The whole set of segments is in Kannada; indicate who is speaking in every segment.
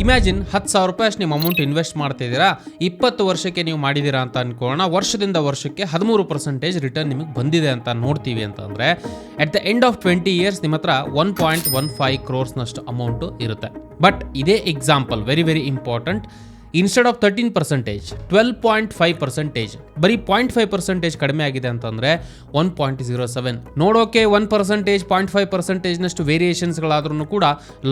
Speaker 1: ಇಮ್ಯಾಜಿನ್ ಹತ್ತು ಸಾವಿರ ರೂಪಾಯಿ ಅಷ್ಟು ನಿಮ್ಮ ಅಮೌಂಟ್ ಇನ್ವೆಸ್ಟ್ ಮಾಡ್ತಿದ್ದೀರಾ. ಇಪ್ಪತ್ತು ವರ್ಷಕ್ಕೆ ನೀವು ಮಾಡಿದ್ದೀರಾ ಅಂತ ಅನ್ಕೊಳ್ಳೋಣ. ವರ್ಷದಿಂದ ವರ್ಷಕ್ಕೆ ಹದಿಮೂರು ಪರ್ಸೆಂಟೇಜ್ ರಿಟರ್ನ್ ನಿಮಗೆ ಬಂದಿದೆ ಅಂತ ನೋಡ್ತೀವಿ ಅಂತಂದರೆ at the end of twenty years ನಿಮ್ಮ ಹತ್ರ ಒನ್ ಪಾಯಿಂಟ್ ಒನ್ ಫೈವ್ ಕ್ರೋರ್ಸ್ನಷ್ಟು ಅಮೌಂಟು ಇರುತ್ತೆ. ಬಟ್ ಇದೇ example very very important instead of thirteen percentage twelve point five percentage ಬರೀ ಪಾಯಿಂಟ್ ಫೈವ್ ಪರ್ಸೆಂಟೇಜ್ ಕಡಿಮೆ ಆಗಿದೆ ಅಂತಂದರೆ ಒನ್ ಪಾಯಿಂಟ್ ಜೀರೋ ಸೆವೆನ್ ನೋಡೋಕೆ ಒನ್ ಪರ್ಸೆಂಟೇಜ್ ಪಾಯಿಂಟ್ ಫೈವ್ ಪರ್ಸೆಂಟೇಜ್ನಷ್ಟು ವೇರಿಯೇಷನ್ಸ್ಗಳಾದ್ರೂ ಕೂಡ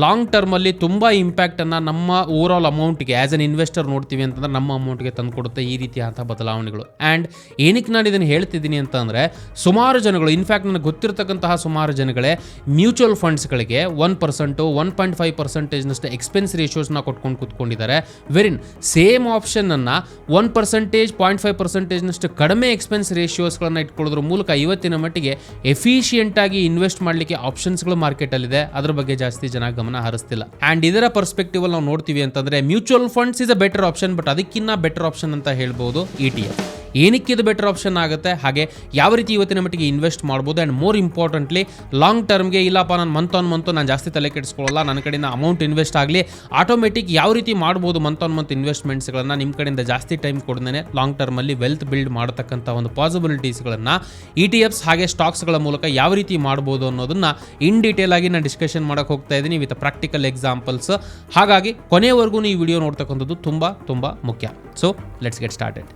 Speaker 1: ಲಾಂಗ್ ಟರ್ಮಲ್ಲಿ ತುಂಬ ಇಂಪ್ಯಾಕ್ಟನ್ನು ನಮ್ಮ ಓವರ್ ಆಲ್ ಅಮೌಂಟ್ಗೆ ಆ್ಯಸ್ ಅನ್ ಇನ್ವೆಸ್ಟರ್ ನೋಡ್ತೀವಿ ಅಂತಂದ್ರೆ ನಮ್ಮ ಅಮೌಂಟ್ಗೆ ತಂದುಕೊಡುತ್ತೆ ಈ ರೀತಿಯಾದಂಥ ಬದಲಾವಣೆಗಳು. ಆ್ಯಂಡ್ ಏನಕ್ಕೆ ನಾನು ಇದನ್ನು ಹೇಳ್ತಿದ್ದೀನಿ ಅಂತಂದರೆ ಸುಮಾರು ಜನಗಳು ಇನ್ಫ್ಯಾಕ್ಟ್ ನನಗೆ ಗೊತ್ತಿರತಕ್ಕಂತಹ ಸುಮಾರು ಜನಗಳೇ mutual ಫಂಡ್ಸ್ಗಳಿಗೆ one percent one point five ಪರ್ಸೆಂಟೇಜ್ನಷ್ಟು expense ರೇಷಿಯೋಸ್ನ ಕೊಟ್ಕೊಂಡು ಕೂತ್ಕೊಂಡಿದ್ದಾರೆ. ವೆರಿನ್ ಸೇಮ್ ಆಪ್ಷನನ್ನು ಒನ್ ಪರ್ಸೆಂಟೇಜ್ ಪಾಯಿಂಟ್ ಫೈವ್ ಪರ್ಸೆಂಟೇಜ್ನಷ್ಟು ಕಡಿಮೆ ಎಕ್ಸ್ಪೆನ್ಸ್ ರೇಷಿಯೋಸ್ಗಳನ್ನು ಇಟ್ಕೊಳ್ಳೋದ್ರ ಮೂಲಕ ಇವತ್ತಿನ ಮಟ್ಟಿಗೆ ಎಫಿಷಿಯೆಂಟಾಗಿ ಇನ್ವೆಸ್ಟ್ ಮಾಡಲಿಕ್ಕೆ ಆಪ್ಷನ್ಸ್ಗಳು ಮಾರ್ಕೆಟಲ್ಲಿದೆ ಅದ್ರ ಬಗ್ಗೆ ಜಾಸ್ತಿ ಜನ ಗಮನ ಹರಿಸ್ತಿಲ್ಲ. ಆ್ಯಂಡ್ ಇದರ ಪರ್ಸ್ಪೆಕ್ಟಿವ್ ನಾವು ನೋಡ್ತೀವಿ ಅಂತಂದರೆ mutual funds is a better option but ಅದಕ್ಕಿಂತ ಬೆಟರ್ ಆಪ್ಷನ್ ಅಂತ ಹೇಳ್ಬೋದು ಇ ಟಿ ಎಫ್ ಏನಕ್ಕೆ ಇದು ಬೆಟರ್ ಆಪ್ಷನ್ ಆಗುತ್ತೆ? ಹಾಗೆ ಯಾವ ರೀತಿ ಇವತ್ತಿನ ಮಟ್ಟಿಗೆ ಇನ್ವೆಸ್ಟ್ ಮಾಡ್ಬೋದು? ಆ್ಯಂಡ್ ಮೋರ್ ಇಂಪಾರ್ಟೆಂಟ್ಲಿ ಲಾಂಗ್ ಟರ್ಮ್ಗೆ ಇಲ್ಲಪ್ಪ, ನಾನು ಮಂತ್ ಆನ್ ಮಂತು ನಾನು ಜಾಸ್ತಿ ತಲೆ ಕೆಡಿಸ್ಕೊಳ್ಳಲ್ಲ, ನನ್ನ ಕಡೆಯಿಂದ ಅಮೌಂಟ್ ಇನ್ವೆಸ್ಟ್ ಆಗಲಿ. ಆಟೋಮೆಟಿಕ್ ಯಾವ ರೀತಿ ಮಾಡ್ಬೋದು ಮಂತ್ ಆನ್ ಮಂತ್ ಇನ್ವೆಸ್ಟ್ಮೆಂಟ್ಸ್ಗಳನ್ನು ನಿಮ್ಮ ಕಡೆಯಿಂದ ಜಾಸ್ತಿ ಟೈಮ್ ಕೊಡ್ದೇ ಲಾಂಗ್ ಟರ್ಮಲ್ಲಿ ವೆಲ್ತ್ ಬಿಲ್ಡ್ ಮಾಡತಕ್ಕಂಥ ಒಂದು ಪಾಸಿಬಿಲಿಟೀಸ್ಗಳನ್ನು ಇ ಟಿ ಎಫ್ಸ್ ಹಾಗೆ ಸ್ಟಾಕ್ಸ್ಗಳ ಮೂಲಕ ಯಾವ ರೀತಿ ಮಾಡ್ಬೋದು ಅನ್ನೋದನ್ನು ಇನ್ ಡೀಟೇಲ್ ಆಗಿ ನಾನು ಡಿಸ್ಕಷನ್ ಮಾಡೋಕೆ ಹೋಗ್ತಾ ಇದ್ದೀನಿ. ವಿತ್ ಪ್ರಾಕ್ಟಿಕಲ್ ಎಕ್ಸಾಂಪಲ್ಸ್ ಹಾಗಾಗಿ ಕೊನೆವರೆಗೂ ಈ ವಿಡಿಯೋ ನೋಡ್ತಕ್ಕಂಥದ್ದು ತುಂಬ ತುಂಬ ಮುಖ್ಯ. So let's get started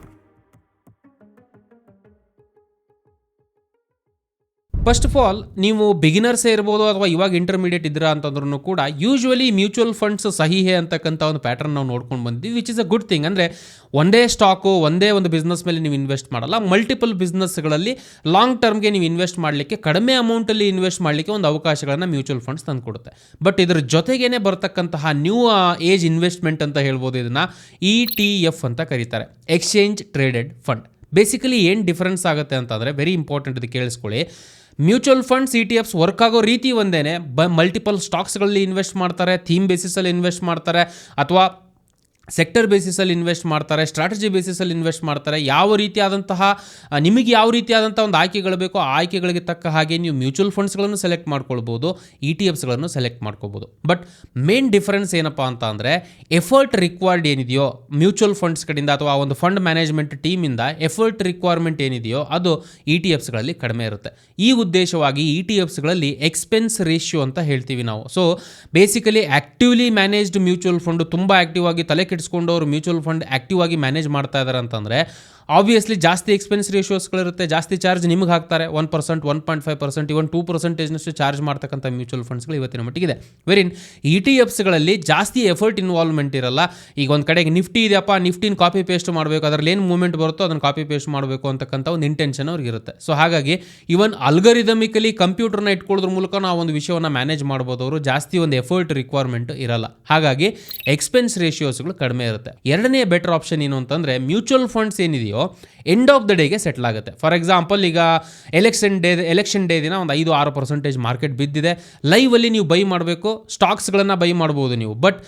Speaker 1: first of all ನೀವು ಬಿಗಿನರ್ಸೇ ಇರ್ಬೋದು ಅಥವಾ ಇವಾಗ ಇಂಟರ್ಮೀಡಿಯೇಟ್ ಇದ್ದೀರಾ ಅಂತಂದ್ರೂ ಕೂಡ ಯೂಶ್ವಲಿ ಮ್ಯೂಚುವಲ್ ಫಂಡ್ಸ್ ಸಹಿಹೆ ಅಂತಕ್ಕಂಥ ಒಂದು ಪ್ಯಾಟರ್ನ್ ನಾವು ನೋಡ್ಕೊಂಡು ಬಂದಿದ್ದೀವಿ which is a good thing ಅಂದರೆ ಒಂದೇ ಸ್ಟಾಕು ಒಂದೇ ಒಂದು ಬಿಸ್ನೆಸ್ ಮೇಲೆ ನೀವು ಇನ್ವೆಸ್ಟ್ ಮಾಡಲ್ಲ. ಮಲ್ಟಿಪಲ್ ಬಿಸ್ನೆಸ್ಗಳಲ್ಲಿ ಲಾಂಗ್ ಟರ್ಮ್ಗೆ ನೀವು ಇನ್ವೆಸ್ಟ್ ಮಾಡಲಿಕ್ಕೆ, ಕಡಿಮೆ ಅಮೌಂಟಲ್ಲಿ ಇನ್ವೆಸ್ಟ್ ಮಾಡಲಿಕ್ಕೆ ಒಂದು ಅವಕಾಶಗಳನ್ನು ಮ್ಯೂಚುವಲ್ ಫಂಡ್ಸ್ ತಂದು ಕೊಡುತ್ತೆ ಬಟ್ ಇದ್ರ ಜೊತೆಗೇನೆ ಬರ್ತಕ್ಕಂತಹ ನ್ಯೂ ಏಜ್ ಇನ್ವೆಸ್ಟ್ಮೆಂಟ್ ಅಂತ ಹೇಳ್ಬೋದು ಇದನ್ನು ಇ ಟಿ ಎಫ್ ಅಂತ ಕರೀತಾರೆ. ಎಕ್ಸ್ಚೇಂಜ್ ಟ್ರೇಡೆಡ್ ಫಂಡ್ ಬೇಸಿಕಲಿ ಏನು ಡಿಫ್ರೆನ್ಸ್ ಆಗುತ್ತೆ ಅಂತಂದರೆ ವೆರಿ ಇಂಪಾರ್ಟೆಂಟ್ ಇದು ಕೇಳಿಸ್ಕೊಳ್ಳಿ. Mutual funds E T Fs work ಆಗೋ ರೀತಿ ಒಂದೇನೆ. ಬ ಮಲ್ಟಿಪಲ್ ಸ್ಟಾಕ್ಸ್ಗಳಲ್ಲಿ ಇನ್ವೆಸ್ಟ್ ಮಾಡ್ತಾರೆ ಥೀಮ್ ಬೇಸಿಸಲ್ಲಿ ಇನ್ವೆಸ್ಟ್ ಮಾಡ್ತಾರೆ, ಅಥವಾ ಸೆಕ್ಟರ್ ಬೇಸಿಸಲ್ಲಿ ಇನ್ವೆಸ್ಟ್ ಮಾಡ್ತಾರೆ, ಸ್ಟ್ರಾಟಜಿ ಬೇಸಿಸಲ್ಲಿ ಇನ್ವೆಸ್ಟ್ ಮಾಡ್ತಾರೆ. ಯಾವ ರೀತಿಯಾದಂತಹ ನಿಮಗೆ ಯಾವ ರೀತಿಯಾದಂಥ ಒಂದು ಆಯ್ಕೆಗಳು ಬೇಕೋ ಆ ಆಯ್ಕೆಗಳಿಗೆ ತಕ್ಕ ಹಾಗೆ ನೀವು ಮ್ಯೂಚುವಲ್ ಫಂಡ್ಸ್ಗಳನ್ನು ಸೆಲೆಕ್ಟ್ ಮಾಡ್ಕೊಳ್ಬೋದು ಇ ಟಿ ಎಫ್ಸ್ಗಳನ್ನು ಸೆಲೆಕ್ಟ್ ಮಾಡ್ಕೋಬೋದು ಬಟ್ ಮೇನ್ ಡಿಫರೆನ್ಸ್ ಏನಪ್ಪ ಅಂತ ಅಂದರೆ, ಎಫರ್ಟ್ ರಿಕ್ವೈರ್ಡ್ ಏನಿದೆಯೋ, ಮ್ಯೂಚುವಲ್ ಫಂಡ್ಸ್ ಕಡೆಯಿಂದ ಅಥವಾ ಒಂದು ಫಂಡ್ ಮ್ಯಾನೇಜ್ಮೆಂಟ್ ಟೀಮಿಂದ ಎಫರ್ಟ್ ರಿಕ್ವೈರ್ಮೆಂಟ್ ಏನಿದೆಯೋ, ಅದು ಇ ಟಿ ಎಫ್ಸ್ಗಳಲ್ಲಿ ಕಡಿಮೆ ಇರುತ್ತೆ. ಈ ಉದ್ದೇಶವಾಗಿ ಇ ಟಿ ಎಫ್ಸ್ಗಳಲ್ಲಿ ಎಕ್ಸ್ಪೆನ್ಸ್ ರೇಷಿಯೋ ಅಂತ ಹೇಳ್ತೀವಿ ನಾವು. So, basically actively managed mutual fund ತುಂಬ ಆ್ಯಕ್ಟಿವ್ ಆಗಿ ತಲೆ ಕೆಡಿಸ್ಕೊಂಡು ಅವರು ಮ್ಯೂಚುವಲ್ ಫಂಡ್ ಆ್ಯಕ್ಟಿವ್ ಆಗಿ ಮ್ಯಾನೇಜ್ ಮಾಡ್ತಾ ಇದ್ದಾರೆ ಅಂತಂದರೆ ಆಬ್ವಿಯಸ್ಲಿ ಜಾಸ್ತಿ ಎಕ್ಸ್ಪೆನ್ಸ್ ರೇಷಿಯೋಸ್ಗಳಿರುತ್ತೆ ಜಾಸ್ತಿ ಚಾರ್ಜ್ ನಿಮಗೆ ಹಾಕ್ತಾರೆ. One percent one point five percent even two ಪರ್ಸೆಂಟೇಜ್ನಷ್ಟು charge ಮಾಡ್ತಕ್ಕಂಥ ಮ್ಯೂಚುವಲ್ ಫಂಡ್ಸ್ಗಳು ಇವತ್ತಿನ ಮಟ್ಟಿಗಿದೆ. ವೆರಿನ್ ಇ ಟಿ ಎಫ್ಸ್ಗಳಲ್ಲಿ ಜಾಸ್ತಿ ಎಫರ್ಟ್ ಇನ್ವಾಲ್ವ್ಮೆಂಟ್ ಇರಲ್ಲ. ಈಗ ಒಂದು ಕಡೆಗೆ ನಿಫ್ಟಿ ಇದೆಯಪ್ಪ ನಿಫ್ಟಿನ ಕಾಪಿ ಪೇಸ್ಟ್ ಮಾಡಬೇಕು. ಅದರಲ್ಲಿ ಏನು ಮೂವ್ಮೆಂಟ್ ಬರುತ್ತೋ ಅದನ್ನು ಕಾಪಿ ಪೇಸ್ಟ್ ಮಾಡಬೇಕು ಅಂತಕ್ಕಂಥ ಒಂದು ಇಂಟೆನ್ಷನ್ ಅವ್ರಿಗೆ ಇರುತ್ತೆ. ಸೊ ಹಾಗಾಗಿ ಇವನ್ ಅಲ್ಗರಿದಮಿಕಲಿ ಕಂಪ್ಯೂಟರ್ನ ಇಟ್ಕೊಳ್ಳೋದ್ರ ಮೂಲಕ ನಾವು ಒಂದು ವಿಷಯವನ್ನು ಮ್ಯಾನೇಜ್ ಮಾಡ್ಬೋದು ಅವರು ಜಾಸ್ತಿ ಒಂದು ಎಫರ್ಟ್ ರಿಕ್ವೈರ್ಮೆಂಟ್ ಇರಲ್ಲ. ಹಾಗಾಗಿ ಎಕ್ಸ್ಪೆನ್ಸ್ ರೇಷಿಯೋಸ್ಗಳು ಕಡಿಮೆ ಇರುತ್ತೆ. ಎರಡನೇ ಬೆಟರ್ ಆಪ್ಷನ್ ಏನು ಅಂತಂದರೆ ಮ್ಯೂಚುವಲ್ ಫಂಡ್ಸ್ ಏನಿದೆಯೋ ಎಂಡ್ ಆಫ್ ದ ಡೇಗೆ ಸೆಟ್ಲ್ ಆಗುತ್ತೆ. ಫಾರ್ ಎಕ್ಸಾಂಪಲ್ ಈಗ ಎಲೆಕ್ಷನ್ ಡೇ ಎಲೆಕ್ಷನ್ ಡೇ ದಿನ ಒಂದು ಐದು, ಆರು ಪರ್ಸೆಂಟೇಜ್ ಮಾರ್ಕೆಟ್ ಬಿದ್ದಿದೆ. ಲೈವಲ್ಲಿ ನೀವು ಬೈ ಮಾಡಬೇಕು ಸ್ಟಾಕ್ಸ್ಗಳನ್ನು ಬೈ ಮಾಡ್ಬೋದು ನೀವು. ಬಟ್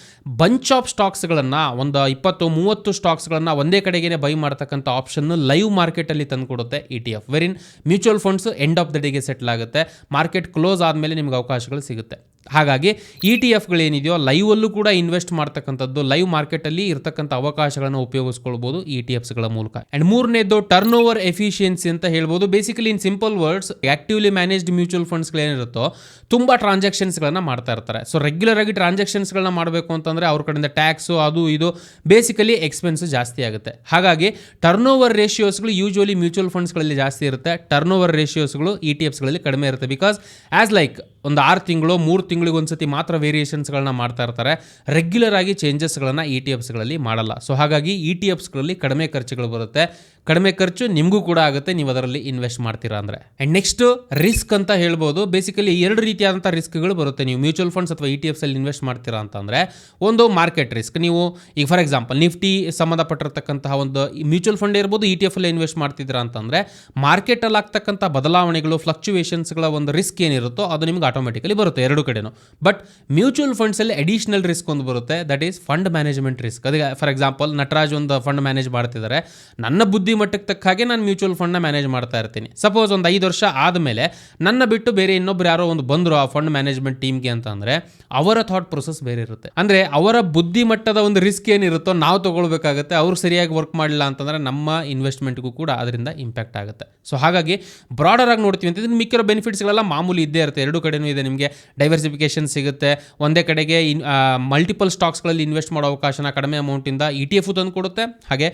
Speaker 1: ಬಂಚ್ ಆಫ್ ಸ್ಟಾಕ್ಸ್ಗಳನ್ನು ಒಂದು ಇಪ್ಪತ್ತು, ಮೂವತ್ತು ಸ್ಟಾಕ್ಸ್ಗಳನ್ನು ಒಂದೇ ಕಡೆಗೇನೆ ಬೈ ಮಾಡ್ತಕ್ಕಂಥ ಆಪ್ಷನ್ ಲೈವ್ ಮಾರ್ಕೆಟಲ್ಲಿ ತಂದುಕೊಡುತ್ತೆ E T F ವೆರಿನ್ mutual funds end of the ಡೇಗೆ ಸೆಟ್ಲ್ ಆಗುತ್ತೆ. ಮಾರ್ಕೆಟ್ ಕ್ಲೋಸ್ ಆದಮೇಲೆ ನಿಮ್ಗೆ ಅವಕಾಶಗಳು ಸಿಗುತ್ತೆ. ಹಾಗಾಗಿ ಇ ಟಿ ಎಫ್ಗಳೇನಿದೆಯೋ ಲೈವಲ್ಲೂ ಕೂಡ ಇನ್ವೆಸ್ಟ್ ಮಾಡ್ತಕ್ಕಂಥದ್ದು, ಲೈವ್ ಮಾರ್ಕೆಟಲ್ಲಿ ಇರ್ತಕ್ಕಂಥ ಅವಕಾಶಗಳನ್ನು ಉಪಯೋಗಿಸ್ಕೊಳ್ಬೋದು ಇ ಟಿ ಎಫ್ಸ್ಗಳ ಮೂಲಕ. ಆ್ಯಂಡ್ ಮೂರನೇದು ಟರ್ನ್ ಓವರ್ ಎಫಿಷಿಯನ್ಸಿ ಅಂತ ಹೇಳ್ಬೋದು. Basically in simple words actively managed mutual ಫಂಡ್ಸ್ಗಳೇನಿರುತ್ತೋ ತುಂಬ ಟ್ರಾನ್ಸಾಕ್ಷನ್ಸ್ಗಳನ್ನು ಮಾಡ್ತಾ ಇರ್ತಾರೆ. ಸೊ ರೆಗ್ಯುಲರ್ ಆಗಿ ಟ್ರಾನ್ಸಾಕ್ಷನ್ಸ್ಗಳನ್ನ ಮಾಡಬೇಕು ಅಂತಂದರೆ ಅವ್ರ ಕಡೆಯಿಂದ ಟ್ಯಾಕ್ಸು ಅದು ಇದು ಬೇಸಿಕಲಿ ಎಕ್ಸ್ಪೆನ್ಸ್ ಜಾಸ್ತಿ ಆಗುತ್ತೆ. ಹಾಗಾಗಿ ಟರ್ನ್ ಓವರ್ ರೇಷಿಯೋಸ್ಗಳು ಯೂಶುವಲಿ ಮ್ಯೂಚುವಲ್ ಫಂಡ್ಸ್ಗಳಲ್ಲಿ ಜಾಸ್ತಿ ಇರುತ್ತೆ. ಟರ್ನ್ ಓವರ್ ರೇಷಿಯೋಸ್ಗಳು ಇ ಟಿ ಎಫ್ಸ್ಗಳಲ್ಲಿ ಕಡಿಮೆ ಇರುತ್ತೆ. ಬಿಕಾಸ್ ಆ್ಯಸ್ ಲೈಕ್ ಒಂದು ಆರು ತಿಂಗಳು, ಮೂರು ಒಂದ್ಸತಿ ಮಾತ್ರ ವೇರಿಯೇಷನ್ಸ್ಗಳನ್ನ ಮಾಡ್ತಾ ಇರ್ತಾರೆ. ರೆಗ್ಯುಲರ್ ಆಗಿ ಚೇಂಜಸ್ಗಳನ್ನ ಇ ಟಿ ಎಫ್ಸ್ಗಳಲ್ಲಿ ಮಾಡಲ್ಲ. ಸೊ ಹಾಗಾಗಿ ಇ ಟಿ ಎಫ್ಸ್ಗಳಲ್ಲಿ ಕಡಿಮೆ ಖರ್ಚುಗಳು ಬರುತ್ತೆ. ಕಡಿಮೆ ಖರ್ಚು ನಿಮಗೂ ಕೂಡ ಆಗುತ್ತೆ. ನೀವು ಅದರಲ್ಲಿ ಇನ್ವೆಸ್ಟ್ ಮಾಡ್ತೀರಾ ಅಂದರೆ. ಆ್ಯಂಡ್ ನೆಕ್ಸ್ಟ್ ರಿಸ್ಕ್ ಅಂತ ಹೇಳ್ಬೋದು. ಬೇಸಿಕಲಿ ಎರಡು ರೀತಿಯಾದಂಥ ರಿಸ್ಕ್ಗಳು ಬರುತ್ತೆ. ನೀವು ಮ್ಯೂಚುವಲ್ ಫಂಡ್ಸ್ ಅಥವಾ ಇ ಟಿ ಎಫ್ಸಲ್ಲಿ ಇನ್ವೆಸ್ಟ್ ಮಾಡ್ತೀರಾ ಅಂತಂದರೆ ಒಂದು ಮಾರ್ಕೆಟ್ ರಿಸ್ಕ್ ನೀವು ಈಗ ಫಾರ್ ಎಕ್ಸಾಂಪಲ್ ನಿಫ್ಟಿ ಸಂಬಂಧಪಟ್ಟಿರತಕ್ಕಂತಹ ಒಂದು ಮ್ಯೂಚುವಲ್ ಫಂಡ್ ಇರ್ಬೋದು ಇ ಟಿ ಎಫಲ್ಲಿ ಇನ್ವೆಸ್ಟ್ ಮಾಡ್ತಿದ್ದೀರಾ ಅಂತಂದರೆ ಮಾರ್ಕೆಟಲ್ಲಿ ಆಗ್ತಕ್ಕಂಥ ಬದಲಾವಣೆಗಳು ಫ್ಲಕ್ಚುವೇಷನ್ಸ್ಗಳ ಒಂದು ರಿಸ್ಕ್ ಏನಿರುತ್ತೋ ಅದು ನಿಮ್ಗೆ ಆಟೋಮೆಟಿಕಲಿ ಬರುತ್ತೆ. ಎರಡು ಕಡೆನೂ. ಏನು. ಬಟ್ ಮ್ಯೂಚುವಲ್ ಫಂಡ್ಸಲ್ಲಿ ಅಡಿಷನಲ್ ರಿಸ್ಕ್ ಒಂದು ಬರುತ್ತೆ. That is fund management risk ಅದಕ್ಕೆ ಫಾರ್ ಎಕ್ಸಾಂಪಲ್ ನಟರಾಜ್ ಒಂದು ಫಂಡ್ ಮ್ಯಾನೇಜ್ ಮಾಡ್ತಿದ್ದಾರೆ ನನ್ನ ಬುದ್ಧಿ ಮಟ್ಟಕ್ಕೆ ತಕ್ಕ ಹಾಗೆ ನಾನು ಮ್ಯೂಚುವಲ್ ಫಂಡ್ನ ಮ್ಯಾನೇಜ್ ಮಾಡ್ತಾ ಇರ್ತೀನಿ. ಸಪೋಸ್ ಒಂದು ಐದು ವರ್ಷ ಆದಮೇಲೆ ನನ್ನ ಬಿಟ್ಟು ಬೇರೆ ಇನ್ನೊಬ್ರು ಯಾರೋ ಒಂದು ಬಂದರು ಆ ಫಂಡ್ ಮ್ಯಾನೇಜ್ಮೆಂಟ್ ಟೀಮ್ಗೆ ಅಂತ ಅಂದರೆ, ಅವರ ಥಾಟ್ ಪ್ರೊಸೆಸ್ ಬೇರೆ ಇರುತ್ತೆ. ಅಂದರೆ ಅವರ ಬುದ್ಧಿ ಮಟ್ಟದ ಒಂದು ರಿಸ್ಕ್ ಏನಿರುತ್ತೋ ನಾವು ತಗೊಳ್ಬೇಕಾಗುತ್ತೆ, ಅವ್ರು ಸರಿಯಾಗಿ ವರ್ಕ್ ಮಾಡಲಿಲ್ಲ ಅಂತಂದರೆ ನಮ್ಮ ಇನ್ವೆಸ್ಟ್ಮೆಂಟ್ಗೂ ಕೂಡ ಅದರಿಂದ ಇಂಪ್ಯಾಕ್ಟ್ ಆಗುತ್ತೆ. ಸೊ ಹಾಗಾಗಿ ಬ್ರಾಡರ್ ಆಗಿ ನೋಡ್ತೀವಿ ಅಂತ ಮಿಕ್ಕಿರೋ ಬೆನಿಫಿಟ್ಸ್ಗಳೆಲ್ಲ ಮಾಮೂಲಿ ಇದ್ದೇ ಇರುತ್ತೆ. ಎರಡು ಕಡೆನೂ ಇದೆ ನಿಮಗೆ. ಡೈವರ್ಸಿಫಿಕೇಶನ್ ಸಿಗುತ್ತೆ. ಒಂದೇ ಕಡೆಗೆ ಇನ್ ಮಲ್ಟಿಪಲ್ ಸ್ಟಾಕ್ಸ್ಗಳಲ್ಲಿ ಇನ್ವೆಸ್ಟ್ ಮಾಡೋ ಅವಕಾಶನ ಕಡಿಮೆ ಅಮೌಂಟಿಂದ ಇ ಟಿ ಎಫ್ ತಂದು ಕೊಡುತ್ತೆ. ಹಾಗೆ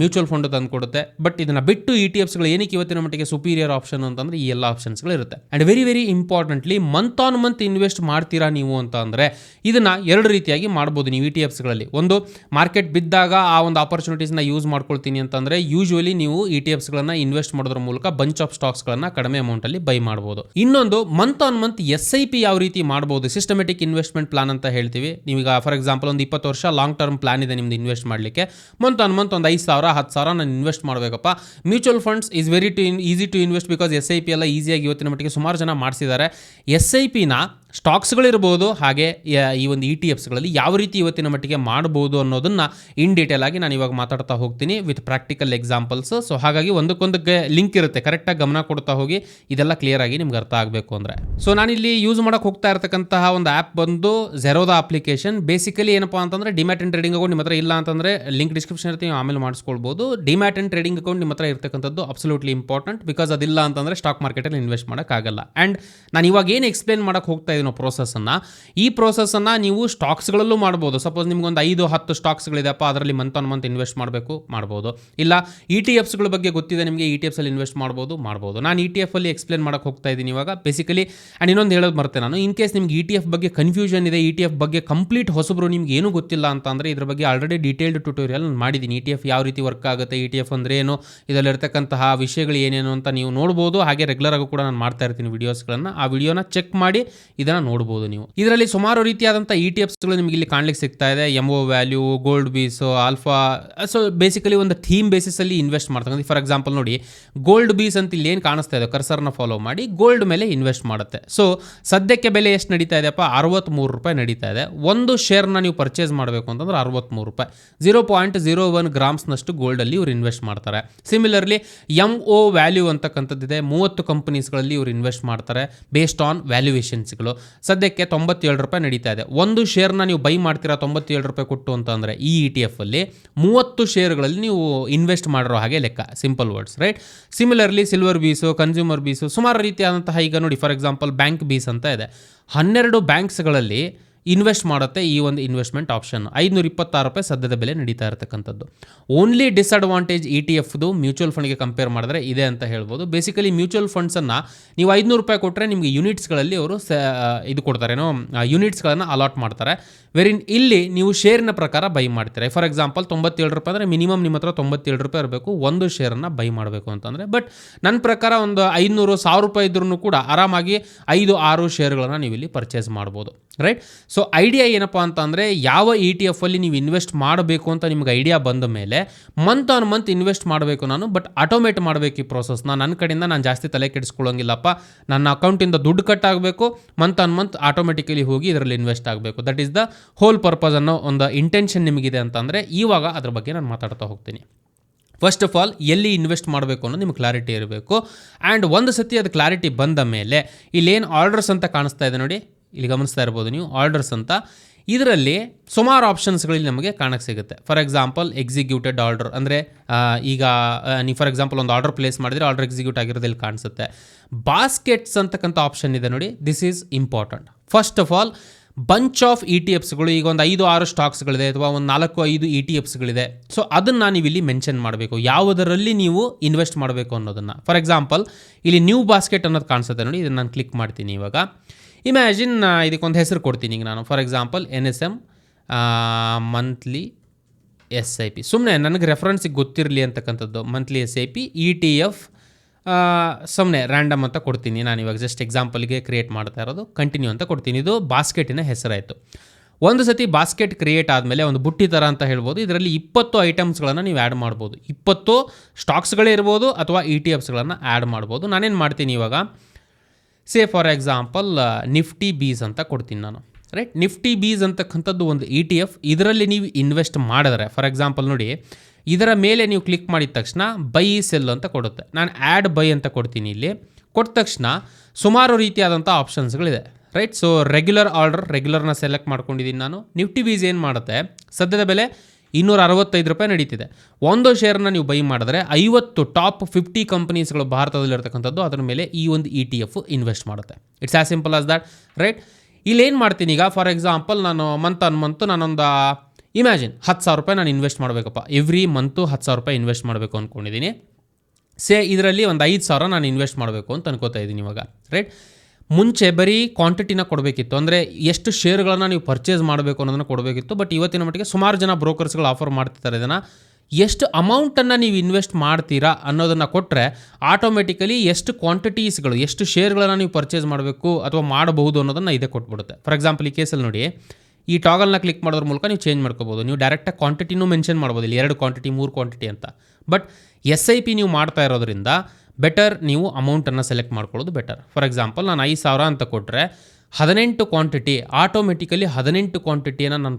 Speaker 1: ಮ್ಯೂಚುವಲ್ ಫಂಡ್ ತಂದು ಕೊಡುತ್ತೆ. ಬಟ್ ಇದನ್ನು ಬಿಟ್ಟು ಇ ಟಿ ಎಫ್ಸ್ಗಳು ಏನಕ್ಕೆ ಇವತ್ತಿನ ಮಟ್ಟಿಗೆ ಸುಪೀರಿಯರ್ ಆಪ್ಷನ್ ಅಂತಂದರೆ ಈ ಎಲ್ಲ ಆಪ್ಷನ್ಸ್ಗಳು ಇರುತ್ತೆ and very very importantly month on month invest ಮಾಡ್ತೀರಾ ನೀವು ಅಂತ ಅಂದರೆ ಇದನ್ನು ಎರಡು ರೀತಿಯಾಗಿ ಮಾಡ್ಬೋದು ನೀವು ಇ ಟಿ ಎಫ್ಸ್ಗಳಲ್ಲಿ ಒಂದು ಮಾರ್ಕೆಟ್ ಬಿದ್ದಾಗ ಆ ಒಂದು ಆಪರ್ಚುನಿಟೀಸ್ನ ಯೂಸ್ ಮಾಡ್ಕೊಳ್ತೀನಿ ಅಂತಂದರೆ ಯೂಶುವಲಿ ನೀವು ಇ ಟಿ ಎಫ್ಸ್ಗಳನ್ನು ಇನ್ವೆಸ್ಟ್ ಮಾಡೋದ್ರ ಮೂಲಕ ಬಂಚ್ ಆಫ್ ಸ್ಟಾಕ್ಸ್ಗಳನ್ನು ಕಡಿಮೆ ಅಮೌಂಟಲ್ಲಿ ಬೈ ಮಾಡ್ಬೋದು. ಇನ್ನೊಂದು month on month S I P ಯಾವ ರೀತಿ ಮಾಡ್ಬೋದು. ಸಿಸ್ಟಮೆಟಿಕ್ ಇನ್ವೆಸ್ಟ್ಮೆಂಟ್ ಪ್ಲಾನ್ ಅಂತ ಹೇಳ್ತೀವಿ. ನೀವೀಗ ಫಾರ್ ಎಕ್ಸಾಂಪಲ್ ಒಂದು ಇಪ್ಪತ್ತು ವರ್ಷ ಲಾಂಗ್ ಟರ್ಮ್ ಪ್ಲಾನ್ ಇದೆ ನಿಮ್ದು ಇನ್ವೆಸ್ಟ್ ಮಾಡಲಿಕ್ಕೆ. ಮಂತ್ ಆನ್ ಮಂತ್ ಒಂದು ಐದು ಸಾವಿರ, ಹತ್ತು ಸಾವಿರ ನಾನು ಇನ್ವೆಸ್ಟ್ ಮಾಡಬೇಕಪ್ಪ. Mutual funds is very to easy to invest because S I P ಎಲ್ಲ ಈಸಿಯಾಗಿ ಇವತ್ತಿನ ಮಟ್ಟಿಗೆ ಸುಮಾರು ಜನ ಮಾಡಿಸಿದ್ದಾರೆ. ಎಸ್ ಐ ಪಿನ ಸ್ಟಾಕ್ಸ್ಗಳಿರ್ಬೋದು ಹಾಗೆ ಈ ಒಂದು ಇ ಟಿ ಎಫ್ಸ್ಗಳಲ್ಲಿ ಯಾವ ರೀತಿ ಇವತ್ತಿನ ಮಟ್ಟಿಗೆ ಮಾಡ್ಬೋದು ಅನ್ನೋದನ್ನು ಇನ್ ಡೀಟೇಲ್ ಆಗಿ ನಾನು ಇವಾಗ ಮಾತಾಡ್ತಾ ಹೋಗ್ತೀನಿ ವಿತ್ ಪ್ರಾಕ್ಟಿಕಲ್ ಎಕ್ಸಾಂಪಲ್ಸ್ ಸೊ ಹಾಗಾಗಿ ಒಂದಕ್ಕೊಂದು ಲಿಂಕ್ ಇರುತ್ತೆ. ಕರೆಕ್ಟಾಗಿ ಗಮನ ಕೊಡ್ತಾ ಹೋಗಿ, ಇದೆಲ್ಲ ಕ್ಲಿಯರ್ ಆಗಿ ನಿಮ್ಗೆ ಅರ್ಥ ಆಗಬೇಕು ಅಂದರೆ. ಸೊ ನಾನಿಲ್ಲಿ ಯೂಸ್ ಮಾಡೋಕೆ ಹೋಗ್ತಾ ಇರತಕ್ಕಂತಹ ಒಂದು ಆ್ಯಪ್ ಬಂದು ಝೆರೋದ ಅಪ್ಲಿಕೇಶನ್ ಬೇಸಿಕಲಿ ಏನಪ್ಪ ಅಂತಂದರೆ ಡಿಮ್ಯಾಟ್ ಆ್ಯಂಡ್ ಟ್ರೇಡಿಂಗ್ ಅಕೌಂಟ್ ನಿಮ್ಮ ಹತ್ರ ಇಲ್ಲ ಅಂತಂದರೆ ಲಿಂಕ್ ಡಿಸ್ಕ್ರಿಪ್ಷನ್ ಇರ್ತೀವಿ ಆಮೇಲೆ ಮಾಡಿಸ್ಕೊಳ್ಬೋದು. ಡಿಮ್ಯಾಟ್ ಆ್ಯಂಡ್ ಟ್ರೇಡಿಂಗ್ ಅಕೌಂಟ್ ನಿಮ್ಮ ಹತ್ರ ಇರ್ತಕ್ಕಂಥದ್ದು ಅಬ್ಸಲ್ಯೂಟ್ಲಿ ಇಂಪಾರ್ಟೆಂಟ್ ಬಿಕಾಸ್ ಅದಿಲ್ಲ ಅಂತಂದರೆ ಸ್ಟಾಕ್ ಮಾರ್ಕೆಟಲ್ಲಿ ಇನ್ವೆಸ್ಟ್ ಮಾಡೋಕ್ಕಾಗಲ್ಲ ಆ್ಯಂಡ್ ನಾನು ಇವಾಗ ಏನು ಎಕ್ಸ್ಪ್ಲೇನ್ ಮಾಡೋಕ್ಕೆ ಹೋಗ್ತಾ ಇದ್ದೀನೋ ಪ್ರೋಸೆಸನ್ನು ಈ ಪ್ರೋಸೆಸನ್ನು ನೀವು ಸ್ಟಾಕ್ಸ್ಗಳಲ್ಲೂ ಮಾಡ್ಬೋದು. ಸಪೋಸ್ ನಿಮ್ಗೊಂದು ಐದು, ಹತ್ತು ಸ್ಟಾಕ್ಸ್ಗಳಿದೆಯಪ್ಪ ಅದರಲ್ಲಿ ಮಂತ್ ಆನ್ ಮಂತ್ ಇನ್ವೆಸ್ಟ್ ಮಾಡಬೇಕು, ಮಾಡ್ಬೋದು. ಇಲ್ಲ ಇ ಟಿ ಎಫ್ಸ್ಗಳ ಬಗ್ಗೆ ಗೊತ್ತಿದೆ ನಿಮಗೆ ಇ ಟಿ ಎಫ್ಸಲ್ಲಿ ಇನ್ವೆಸ್ಟ್ ಮಾಡ್ಬೋದು ಮಾಡ್ಬೋದು. ನಾನು ಇ ಟಿ ಎಫಲ್ಲಿ ಎಕ್ಸ್ಪ್ಲೇನ್ ಮಾಡೋಕ್ಕೆ ಹೋಗ್ತಾ ಇದ್ದೀನಿ ಇವಾಗ. ಬೇಸಿಕಲಿ ಆ್ಯಂಡ್ ಇನ್ನೊಂದು ಹೇಳೋದು ಬರ್ತೇನೆ ನಾನು ಇನ್ ಕೇಸ್ ನಿಮ್ಗೆ ಇ ಟಿ ಎಫ್ ಬಗ್ಗೆ ಕನ್ಫ್ಯೂಷನ್ ಇದೆ ಇ ಟಿ ಎಫ್ ಬಗ್ಗೆ ಕಂಪ್ಲೀಟ್ ಹೊಸಬ್ರು ನಿಮ್ಗೆ ಏನೂ ಗೊತ್ತಿಲ್ಲ ಅಂತ ಅಂದರೆ ಇದ್ರ ಬಗ್ಗೆ ಆಲ್ರೆಡಿ ಡೀಟೇಲ್ಡ್ ಟ್ಯೂಟೋರಿಯಲ್ ನಾನು ಮಾಡಿದ್ದೀನಿ. ಇ ಟಿ ಎಫ್ ಯಾವ ರೀತಿ ವರ್ಕ್ ಆಗುತ್ತೆ ಇ ಟಿ ಎಫ್ ಅಂದರೆ ಏನು, ಇದರಲ್ಲಿರ್ತಕ್ಕಂತಹ ವಿಷಯಗಳು ಏನೇನು ಅಂತ ನೀವು ನೋಡ್ಬೋದು. ಹಾಗೆ ರೆಗ್ಯುಲರ್ ಆಗೂ ಕೂಡ ನಾನು ಮಾಡ್ತಾ ಇರ್ತೀನಿ ವಿಡಿಯೋಸ್ಗಳನ್ನು ಆ ವಿಡಿಯೋನ ಚೆಕ್ ಮಾಡಿ ಇದನ್ನು ನೋಡ್ಬೋದು ನೀವು. ಇದರಲ್ಲಿ ಸುಮಾರು ರೀತಿಯಾದಂಥ ಇ ಟಿ ಎಫ್ಸ್ಗಳು ನಿಮಗೆ ಇಲ್ಲಿ ಕಾಣ್ಲಿಕ್ಕೆ ಸಿಗ್ತಾ ಇದೆ. M O value gold bees alpha so basically ಒಂದು ಥೀಮ್ ಬೇಸಿಸಲ್ಲಿ ಇನ್ವೆಸ್ಟ್ ಮಾಡ್ತಕ್ಕಂಥ ಫಾರ್ ಎಕ್ಸಾಂಪಲ್ ನೋಡಿ ಗೋಲ್ಡ್ ಬೀಸ್ ಅಂತ ಇಲ್ಲಿ ಏನು ಕಾಣಿಸ್ತಾ ಇದೆ ಕರ್ಸರ್ನ ಫಾಲೋ ಮಾಡಿ ಗೋಲ್ಡ್ ಮೇಲೆ ಇನ್ವೆಸ್ಟ್ ಮಾಡುತ್ತೆ. ಸೊ ಸದ್ಯಕ್ಕೆ ಬೆಲೆ ಎಷ್ಟು ನಡೀತಾ ಇದೆಯಪ್ಪ ಅರವತ್ತ್ಮೂರು ರೂಪಾಯಿ ನಡೀತಾ ಇದೆ. ಒಂದು ಶೇರ್ನ ನೀವು ಪರ್ಚೇಸ್ ಮಾಡಬೇಕು ಅಂತಂದ್ರೆ ಅರವತ್ತ್ಮೂರು ರೂಪಾಯಿ. ಜೀರೋ ಪಾಯಿಂಟ್ ಜೀರೋ ಒನ್ ಗ್ರಾಮ್ಸ್ನಷ್ಟು ಗೋಲ್ಡಲ್ಲಿ ಇವ್ರು ಇನ್ವೆಸ್ಟ್ ಮಾಡ್ತಾರೆ. ಸಿಮಿಲರ್ಲಿ ಎಂ ಒ ವ್ಯಾಲ್ಯೂ ಅಂತಕ್ಕಂಥದ್ದಿದೆ. ಮೂವತ್ತು ಕಂಪನೀಸ್ಗಳಲ್ಲಿ ಇವ್ರು ಇನ್ವೆಸ್ಟ್ ಮಾಡ್ತಾರೆ ಬೇಸ್ಡ್ ಆನ್ ವ್ಯಾಲ್ಯೂಯೇಷನ್ಸ್ಗಳು ಸದ್ಯಕ್ಕೆ ತೊಂಬತ್ತೇಳು ರೂಪಾಯಿ ನಡೀತಾ ಇದೆ. ಒಂದು ಶೇರ್ನ ನೀವು ಬೈ ಮಾಡ್ತೀರಾ ತೊಂಬತ್ತೇಳು ರೂಪಾಯಿ ಕೊಟ್ಟು ಅಂತಂದರೆ ಈ ಇ ಟಿ ಎಫಲ್ಲಿ ಮೂವತ್ತು ಶೇರ್ಗಳಲ್ಲಿ ನೀವು ಇನ್ವೆಸ್ಟ್ ಮಾಡಿರೋ ಹಾಗೆ ಲೆಕ್ಕ. Simple words right similarly silver bees consumer bees ಸುಮಾರು ರೀತಿಯಾದಂತಹ ಈಗ ನೋಡಿ ಫಾರ್ ಎಕ್ಸಾಂಪಲ್ ಬ್ಯಾಂಕ್ ಬೀಸ್ ಅಂತ ಇದೆ. ಹನ್ನೆರಡು ಬ್ಯಾಂಕ್ಸ್ಗಳಲ್ಲಿ ಇನ್ವೆಸ್ಟ್ ಮಾಡುತ್ತೆ ಈ ಒಂದು ಇನ್ವೆಸ್ಟ್ಮೆಂಟ್ ಆಪ್ಷನ್. ಐದುನೂರ ಇಪ್ಪತ್ತಾರು ರೂಪಾಯಿ ಸದ್ಯದ ಬೆಲೆ ನಡೀತಾ ಇರತಕ್ಕಂಥದ್ದು. ಓನ್ಲಿ ಡಿಸ್ಅಡ್ವಾಂಟೇಜ್ ಇ ಟಿ ಎಫ್ದು ಮ್ಯೂಚುವಲ್ ಫಂಡ್ಗೆ ಕಂಪೇರ್ ಮಾಡಿದ್ರೆ ಇದೆ ಅಂತ ಹೇಳ್ಬೋದು. ಬೇಸಿಕಲಿ ಮ್ಯೂಚುವಲ್ ಫಂಡ್ಸನ್ನು ನೀವು ಐದುನೂರು ರೂಪಾಯಿ ಕೊಟ್ಟರೆ ನಿಮಗೆ ಯೂನಿಟ್ಸ್ಗಳಲ್ಲಿ ಅವರು ಇದು ಕೊಡ್ತಾರೇನೋ ಯೂನಿಟ್ಸ್ಗಳನ್ನು ಅಲಾಟ್ ಮಾಡ್ತಾರೆ. ವೆರಿನ್ ಇಲ್ಲಿ ನೀವು ಶೇರಿನ ಪ್ರಕಾರ ಬೈ ಮಾಡ್ತೀರಾ. ಫಾರ್ ಎಕ್ಸಾಂಪಲ್ ತೊಂಬತ್ತೇಳು ರೂಪಾಯಿ ಅಂದರೆ ಮಿನಿಮಮ್ ನಿಮ್ಮ ಹತ್ರ ತೊಂಬತ್ತೇಳು ರೂಪಾಯಿ ಇರಬೇಕು, ಒಂದು ಶೇರನ್ನು ಬೈ ಮಾಡಬೇಕು ಅಂತಂದರೆ. ಬಟ್ ನನ್ನ ಪ್ರಕಾರ ಒಂದು ಐನೂರು ಸಾವಿರ ರೂಪಾಯಿ ಇದ್ರೂ ಕೂಡ ಆರಾಮಾಗಿ ಐದು, ಆರು ಶೇರ್ಗಳನ್ನು ನೀವು ಇಲ್ಲಿ ಪರ್ಚೇಸ್ ಮಾಡ್ಬೋದು. ರೈಟ್ ಸೊ ಐಡಿಯಾ ಏನಪ್ಪ ಅಂತ ಅಂದರೆ ಯಾವ ಇ ಟಿ ಎಫಲ್ಲಿ ನೀವು ಇನ್ವೆಸ್ಟ್ ಮಾಡಬೇಕು ಅಂತ ನಿಮ್ಗೆ ಐಡಿಯಾ ಬಂದ ಮೇಲೆ ಮಂತ್ ಆನ್ ಮಂತ್ ಇನ್ವೆಸ್ಟ್ ಮಾಡಬೇಕು ನಾನು ಬಟ್ ಆಟೋಮೇಟ್ ಮಾಡಬೇಕು ಈ ಪ್ರೋಸೆಸ್ನ ನನ್ನ ಕಡೆಯಿಂದ ನಾನು ಜಾಸ್ತಿ ತಲೆ ಕೆಡಿಸ್ಕೊಳ್ಳೋಂಗಿಲ್ಲಪ್ಪ. ನನ್ನ ಅಕೌಂಟಿಂದ ದುಡ್ಡು ಕಟ್ ಆಗಬೇಕು ಮಂತ್ ಆನ್ ಮಂತ್ ಆಟೋಮೆಟಿಕಲಿ ಹೋಗಿ ಇದರಲ್ಲಿ ಇನ್ವೆಸ್ಟ್ ಆಗಬೇಕು. That is the whole purpose ಅನ್ನೋ ಒಂದು ಇಂಟೆನ್ಷನ್ ನಿಮಗಿದೆ ಅಂತಂದರೆ ಇವಾಗ ಅದ್ರ ಬಗ್ಗೆ ನಾನು ಮಾತಾಡ್ತಾ ಹೋಗ್ತೀನಿ. ಫಸ್ಟ್ ಆಫ್ ಆಲ್ ಎಲ್ಲಿ ಇನ್ವೆಸ್ಟ್ ಮಾಡಬೇಕು ಅನ್ನೋ ನಿಮ್ಗೆ ಕ್ಲಾರಿಟಿ ಇರಬೇಕು. ಆ್ಯಂಡ್ ಒಂದು ಸತಿ ಅದು ಕ್ಲಾರಿಟಿ ಬಂದ ಮೇಲೆ ಇಲ್ಲೇನು ಆರ್ಡರ್ಸ್ ಅಂತ ಕಾಣಿಸ್ತಾ ಇದೆ ನೋಡಿ. ಇಲ್ಲಿ ಗಮನಿಸ್ತಾ ಇರ್ಬೋದು ನೀವು ಆರ್ಡರ್ಸ್ ಅಂತ. ಇದರಲ್ಲಿ ಸುಮಾರು ಆಪ್ಷನ್ಸ್ಗಳಲ್ಲಿ ನಮಗೆ ಕಾಣಕ್ಕೆ ಸಿಗುತ್ತೆ. ಫಾರ್ ಎಕ್ಸಾಂಪಲ್ ಎಕ್ಸಿಕ್ಯೂಟೆಡ್ ಆರ್ಡರ್ ಅಂದರೆ ಈಗ ನೀವು ಫಾರ್ ಎಕ್ಸಾಂಪಲ್ ಒಂದು ಆರ್ಡರ್ ಪ್ಲೇಸ್ ಮಾಡಿದರೆ ಆರ್ಡರ್ ಎಕ್ಸಿಕ್ಯೂಟ್ ಆಗಿರೋದು ಇಲ್ಲಿ ಕಾಣಿಸುತ್ತೆ. ಬಾಸ್ಕೆಟ್ಸ್ ಅಂತಕ್ಕಂಥ ಆಪ್ಷನ್ ಇದೆ ನೋಡಿ. This is important first of all bunch of E T ಎಫ್ಸ್ಗಳು ಈಗ ಒಂದು ಐದು, ಆರು ಸ್ಟಾಕ್ಸ್ಗಳಿದೆ ಅಥವಾ ಒಂದು ನಾಲ್ಕು, ಐದು ಇ ಟಿ ಎಫ್ಸ್ಗಳಿದೆ ಸೊ ಅದನ್ನು ನೀವು ಇಲ್ಲಿ ಮೆನ್ಷನ್ ಮಾಡಬೇಕು. ಯಾವುದರಲ್ಲಿ ನೀವು ಇನ್ವೆಸ್ಟ್ ಮಾಡಬೇಕು ಅನ್ನೋದನ್ನು. ಫಾರ್ ಎಕ್ಸಾಂಪಲ್ ಇಲ್ಲಿ ನ್ಯೂ ಬಾಸ್ಕೆಟ್ ಅನ್ನೋದು ಕಾಣಿಸುತ್ತೆ ನೋಡಿ. ಇದನ್ನು ನಾನು ಕ್ಲಿಕ್ ಮಾಡ್ತೀನಿ ಇವಾಗ. ಇಮ್ಯಾಜಿನ್ ಇದಕ್ಕೊಂದು ಹೆಸರು ಕೊಡ್ತೀನಿ ಈಗ ನಾನು. For example N S M monthly S I P ಸುಮ್ಮನೆ ನನಗೆ ರೆಫರೆನ್ಸಿಗೆ ಗೊತ್ತಿರಲಿ ಅಂತಕ್ಕಂಥದ್ದು. Monthly S I P E T F ಸುಮ್ಮನೆ ರ್ಯಾಂಡಮ್ ಅಂತ ಕೊಡ್ತೀನಿ. ನಾನು ಇವಾಗ ಜಸ್ಟ್ ಎಕ್ಸಾಂಪಲ್ಗೆ ಕ್ರಿಯೇಟ್ ಮಾಡ್ತಾ ಇರೋದು. ಕಂಟಿನ್ಯೂ ಅಂತ ಕೊಡ್ತೀನಿ. ಇದು ಬಾಸ್ಕೆಟಿನ ಹೆಸರಾಯಿತು. ಒಂದು ಸತಿ ಬಾಸ್ಕೆಟ್ ಕ್ರಿಯೇಟ್ ಆದಮೇಲೆ ಒಂದು ಬುಟ್ಟಿ ಥರ ಅಂತ ಹೇಳ್ಬೋದು. ಇದರಲ್ಲಿ ಇಪ್ಪತ್ತು ಐಟಮ್ಸ್ಗಳನ್ನು ನೀವು ಆ್ಯಡ್ ಮಾಡ್ಬೋದು. ಇಪ್ಪತ್ತು ಸ್ಟಾಕ್ಸ್ಗಳೇ ಇರ್ಬೋದು ಅಥವಾ ಇ ಟಿ ಎಫ್ಸ್ಗಳನ್ನು ಆ್ಯಡ್ ಮಾಡ್ಬೋದು. ನಾನೇನು ಮಾಡ್ತೀನಿ ಇವಾಗ? Say for example Nifty bees ಅಂತ ಕೊಡ್ತೀನಿ ನಾನು. ರೈಟ್ ನಿಫ್ಟಿ ಬೀಸ್ ಅಂತಕ್ಕಂಥದ್ದು ಒಂದು ಇ ಟಿ ಎಫ್ ಇದರಲ್ಲಿ ನೀವು ಇನ್ವೆಸ್ಟ್ ಮಾಡಿದ್ರೆ ಫಾರ್ ಎಕ್ಸಾಂಪಲ್ ನೋಡಿ, ಇದರ ಮೇಲೆ ನೀವು ಕ್ಲಿಕ್ ಮಾಡಿದ ತಕ್ಷಣ ಬೈ ಸೆಲ್ ಅಂತ ಕೊಡುತ್ತೆ. ನಾನು ಆ್ಯಡ್ ಬೈ ಅಂತ ಕೊಡ್ತೀನಿ ಇಲ್ಲಿ. ಕೊಟ್ಟ ತಕ್ಷಣ ಸುಮಾರು ರೀತಿಯಾದಂಥ ಆಪ್ಷನ್ಸ್ಗಳಿದೆ ರೈಟ್ ಸೊ ರೆಗ್ಯುಲರ್ ಆರ್ಡರ್ ರೆಗ್ಯುಲರ್ನ ಸೆಲೆಕ್ಟ್ ಮಾಡ್ಕೊಂಡಿದ್ದೀನಿ ನಾನು. ನಿಫ್ಟಿ ಬೀಸ್ ಏನು ಮಾಡುತ್ತೆ? ಸದ್ಯದ ಬೆಲೆ ಇನ್ನೂರ ಅರವತ್ತೈದು ರೂಪಾಯಿ ನಡೀತಿದೆ. ಒಂದು ಶೇರ್ನ ನೀವು ಬೈ ಮಾಡಿದ್ರೆ ಐವತ್ತು ಟಾಪ್ ಫಿಫ್ಟಿ ಕಂಪನೀಸ್ಗಳು ಭಾರತದಲ್ಲಿರ್ತಕ್ಕಂಥದ್ದು ಅದರ ಮೇಲೆ ಈ ಒಂದು ಇ ಟಿ ಎಫ್ ಇನ್ವೆಸ್ಟ್ ಮಾಡುತ್ತೆ. It's as simple as that right ಇಲ್ಲೇನು ಮಾಡ್ತೀನಿ ಈಗ? ಫಾರ್ ಎಕ್ಸಾಂಪಲ್ ನಾನು ಮಂತ್ ಅನ್ ಮಂತು ನಾನೊಂದು ಇಮ್ಯಾಜಿನ್ ಹತ್ತು ಸಾವಿರ ರೂಪಾಯಿ ನಾನು ಇನ್ವೆಸ್ಟ್ ಮಾಡಬೇಕಪ್ಪ. ಎವ್ರಿ ಮಂತು ಹತ್ತು ಸಾವಿರ ರೂಪಾಯಿ ಇನ್ವೆಸ್ಟ್ ಮಾಡಬೇಕು ಅಂದ್ಕೊಂಡಿದ್ದೀನಿ ಸೇ, ಇದರಲ್ಲಿ ಒಂದು ಐದು ಸಾವಿರ ನಾನು ಇನ್ವೆಸ್ಟ್ ಮಾಡಬೇಕು ಅಂತ ಅನ್ಕೋತಾ ಇದ್ದೀನಿ ಇವಾಗ ರೈಟ್ ಮುಂಚೆ ಬರೀ ಕ್ವಾಂಟಿಟಿನ ಕೊಡಬೇಕಿತ್ತು. ಅಂದರೆ ಎಷ್ಟು ಶೇರ್ಗಳನ್ನು ನೀವು ಪರ್ಚೇಸ್ ಮಾಡಬೇಕು ಅನ್ನೋದನ್ನು ಕೊಡಬೇಕಿತ್ತು. ಬಟ್ ಇವತ್ತಿನ ಮಟ್ಟಿಗೆ ಸುಮಾರು ಜನ ಬ್ರೋಕರ್ಸ್ಗಳು ಆಫರ್ ಮಾಡ್ತಿದ್ದಾರೆ ಇದನ್ನು. ಎಷ್ಟು ಅಮೌಂಟನ್ನು ನೀವು ಇನ್ವೆಸ್ಟ್ ಮಾಡ್ತೀರಾ ಅನ್ನೋದನ್ನು ಕೊಟ್ಟರೆ ಆಟೋಮೆಟಿಕಲಿ ಎಷ್ಟು ಕ್ವಾಂಟಿಟೀಸ್ಗಳು ಎಷ್ಟು ಶೇರ್ಗಳನ್ನು ನೀವು ಪರ್ಚೇಸ್ ಮಾಡಬೇಕು ಅಥವಾ ಮಾಡಬಹುದು ಅನ್ನೋದನ್ನು ಇದೇ ಕೊಟ್ಬಿಡುತ್ತೆ. ಫಾರ್ ಎಕ್ಸಾಂಪಲ್ ಈ ಕೇಸಲ್ಲಿ ನೋಡಿ, ಈ ಟಾಗಲ್ನ ಕ್ಲಿಕ್ ಮಾಡೋದ್ರ ಮೂಲಕ ನೀವು ಚೇಂಜ್ ಮಾಡ್ಕೋಬೋದು. ನೀವು ಡೈರೆಕ್ಟಾಗಿ ಕ್ವಾಂಟಿಟಿನೂ ಮೆನ್ಷನ್ ಮಾಡ್ಬೋದು. ಇಲ್ಲಿ ಎರಡು ಕ್ವಾಂಟಿಟಿ ಮೂರು ಕ್ವಾಂಟಿಟಿ ಅಂತ. ಬಟ್ ಎಸ್ ಐ ಪಿ ನೀವು ಮಾಡ್ತಾ ಇರೋದ್ರಿಂದ ಬೆಟರ್ ನೀವು ಅಮೌಂಟನ್ನು ಸೆಲೆಕ್ಟ್ ಮಾಡ್ಕೊಳ್ಳೋದು ಬೆಟರ್ ಫಾರ್ ಎಕ್ಸಾಂಪಲ್ ನಾನು ಐದು ಸಾವಿರ ಅಂತ ಕೊಟ್ಟರೆ ಹದಿನೆಂಟು ಕ್ವಾಂಟಿಟಿ ಆಟೋಮೆಟಿಕಲಿ ಹದಿನೆಂಟು ಕ್ವಾಂಟಿಟಿಯನ್ನು ನಾನು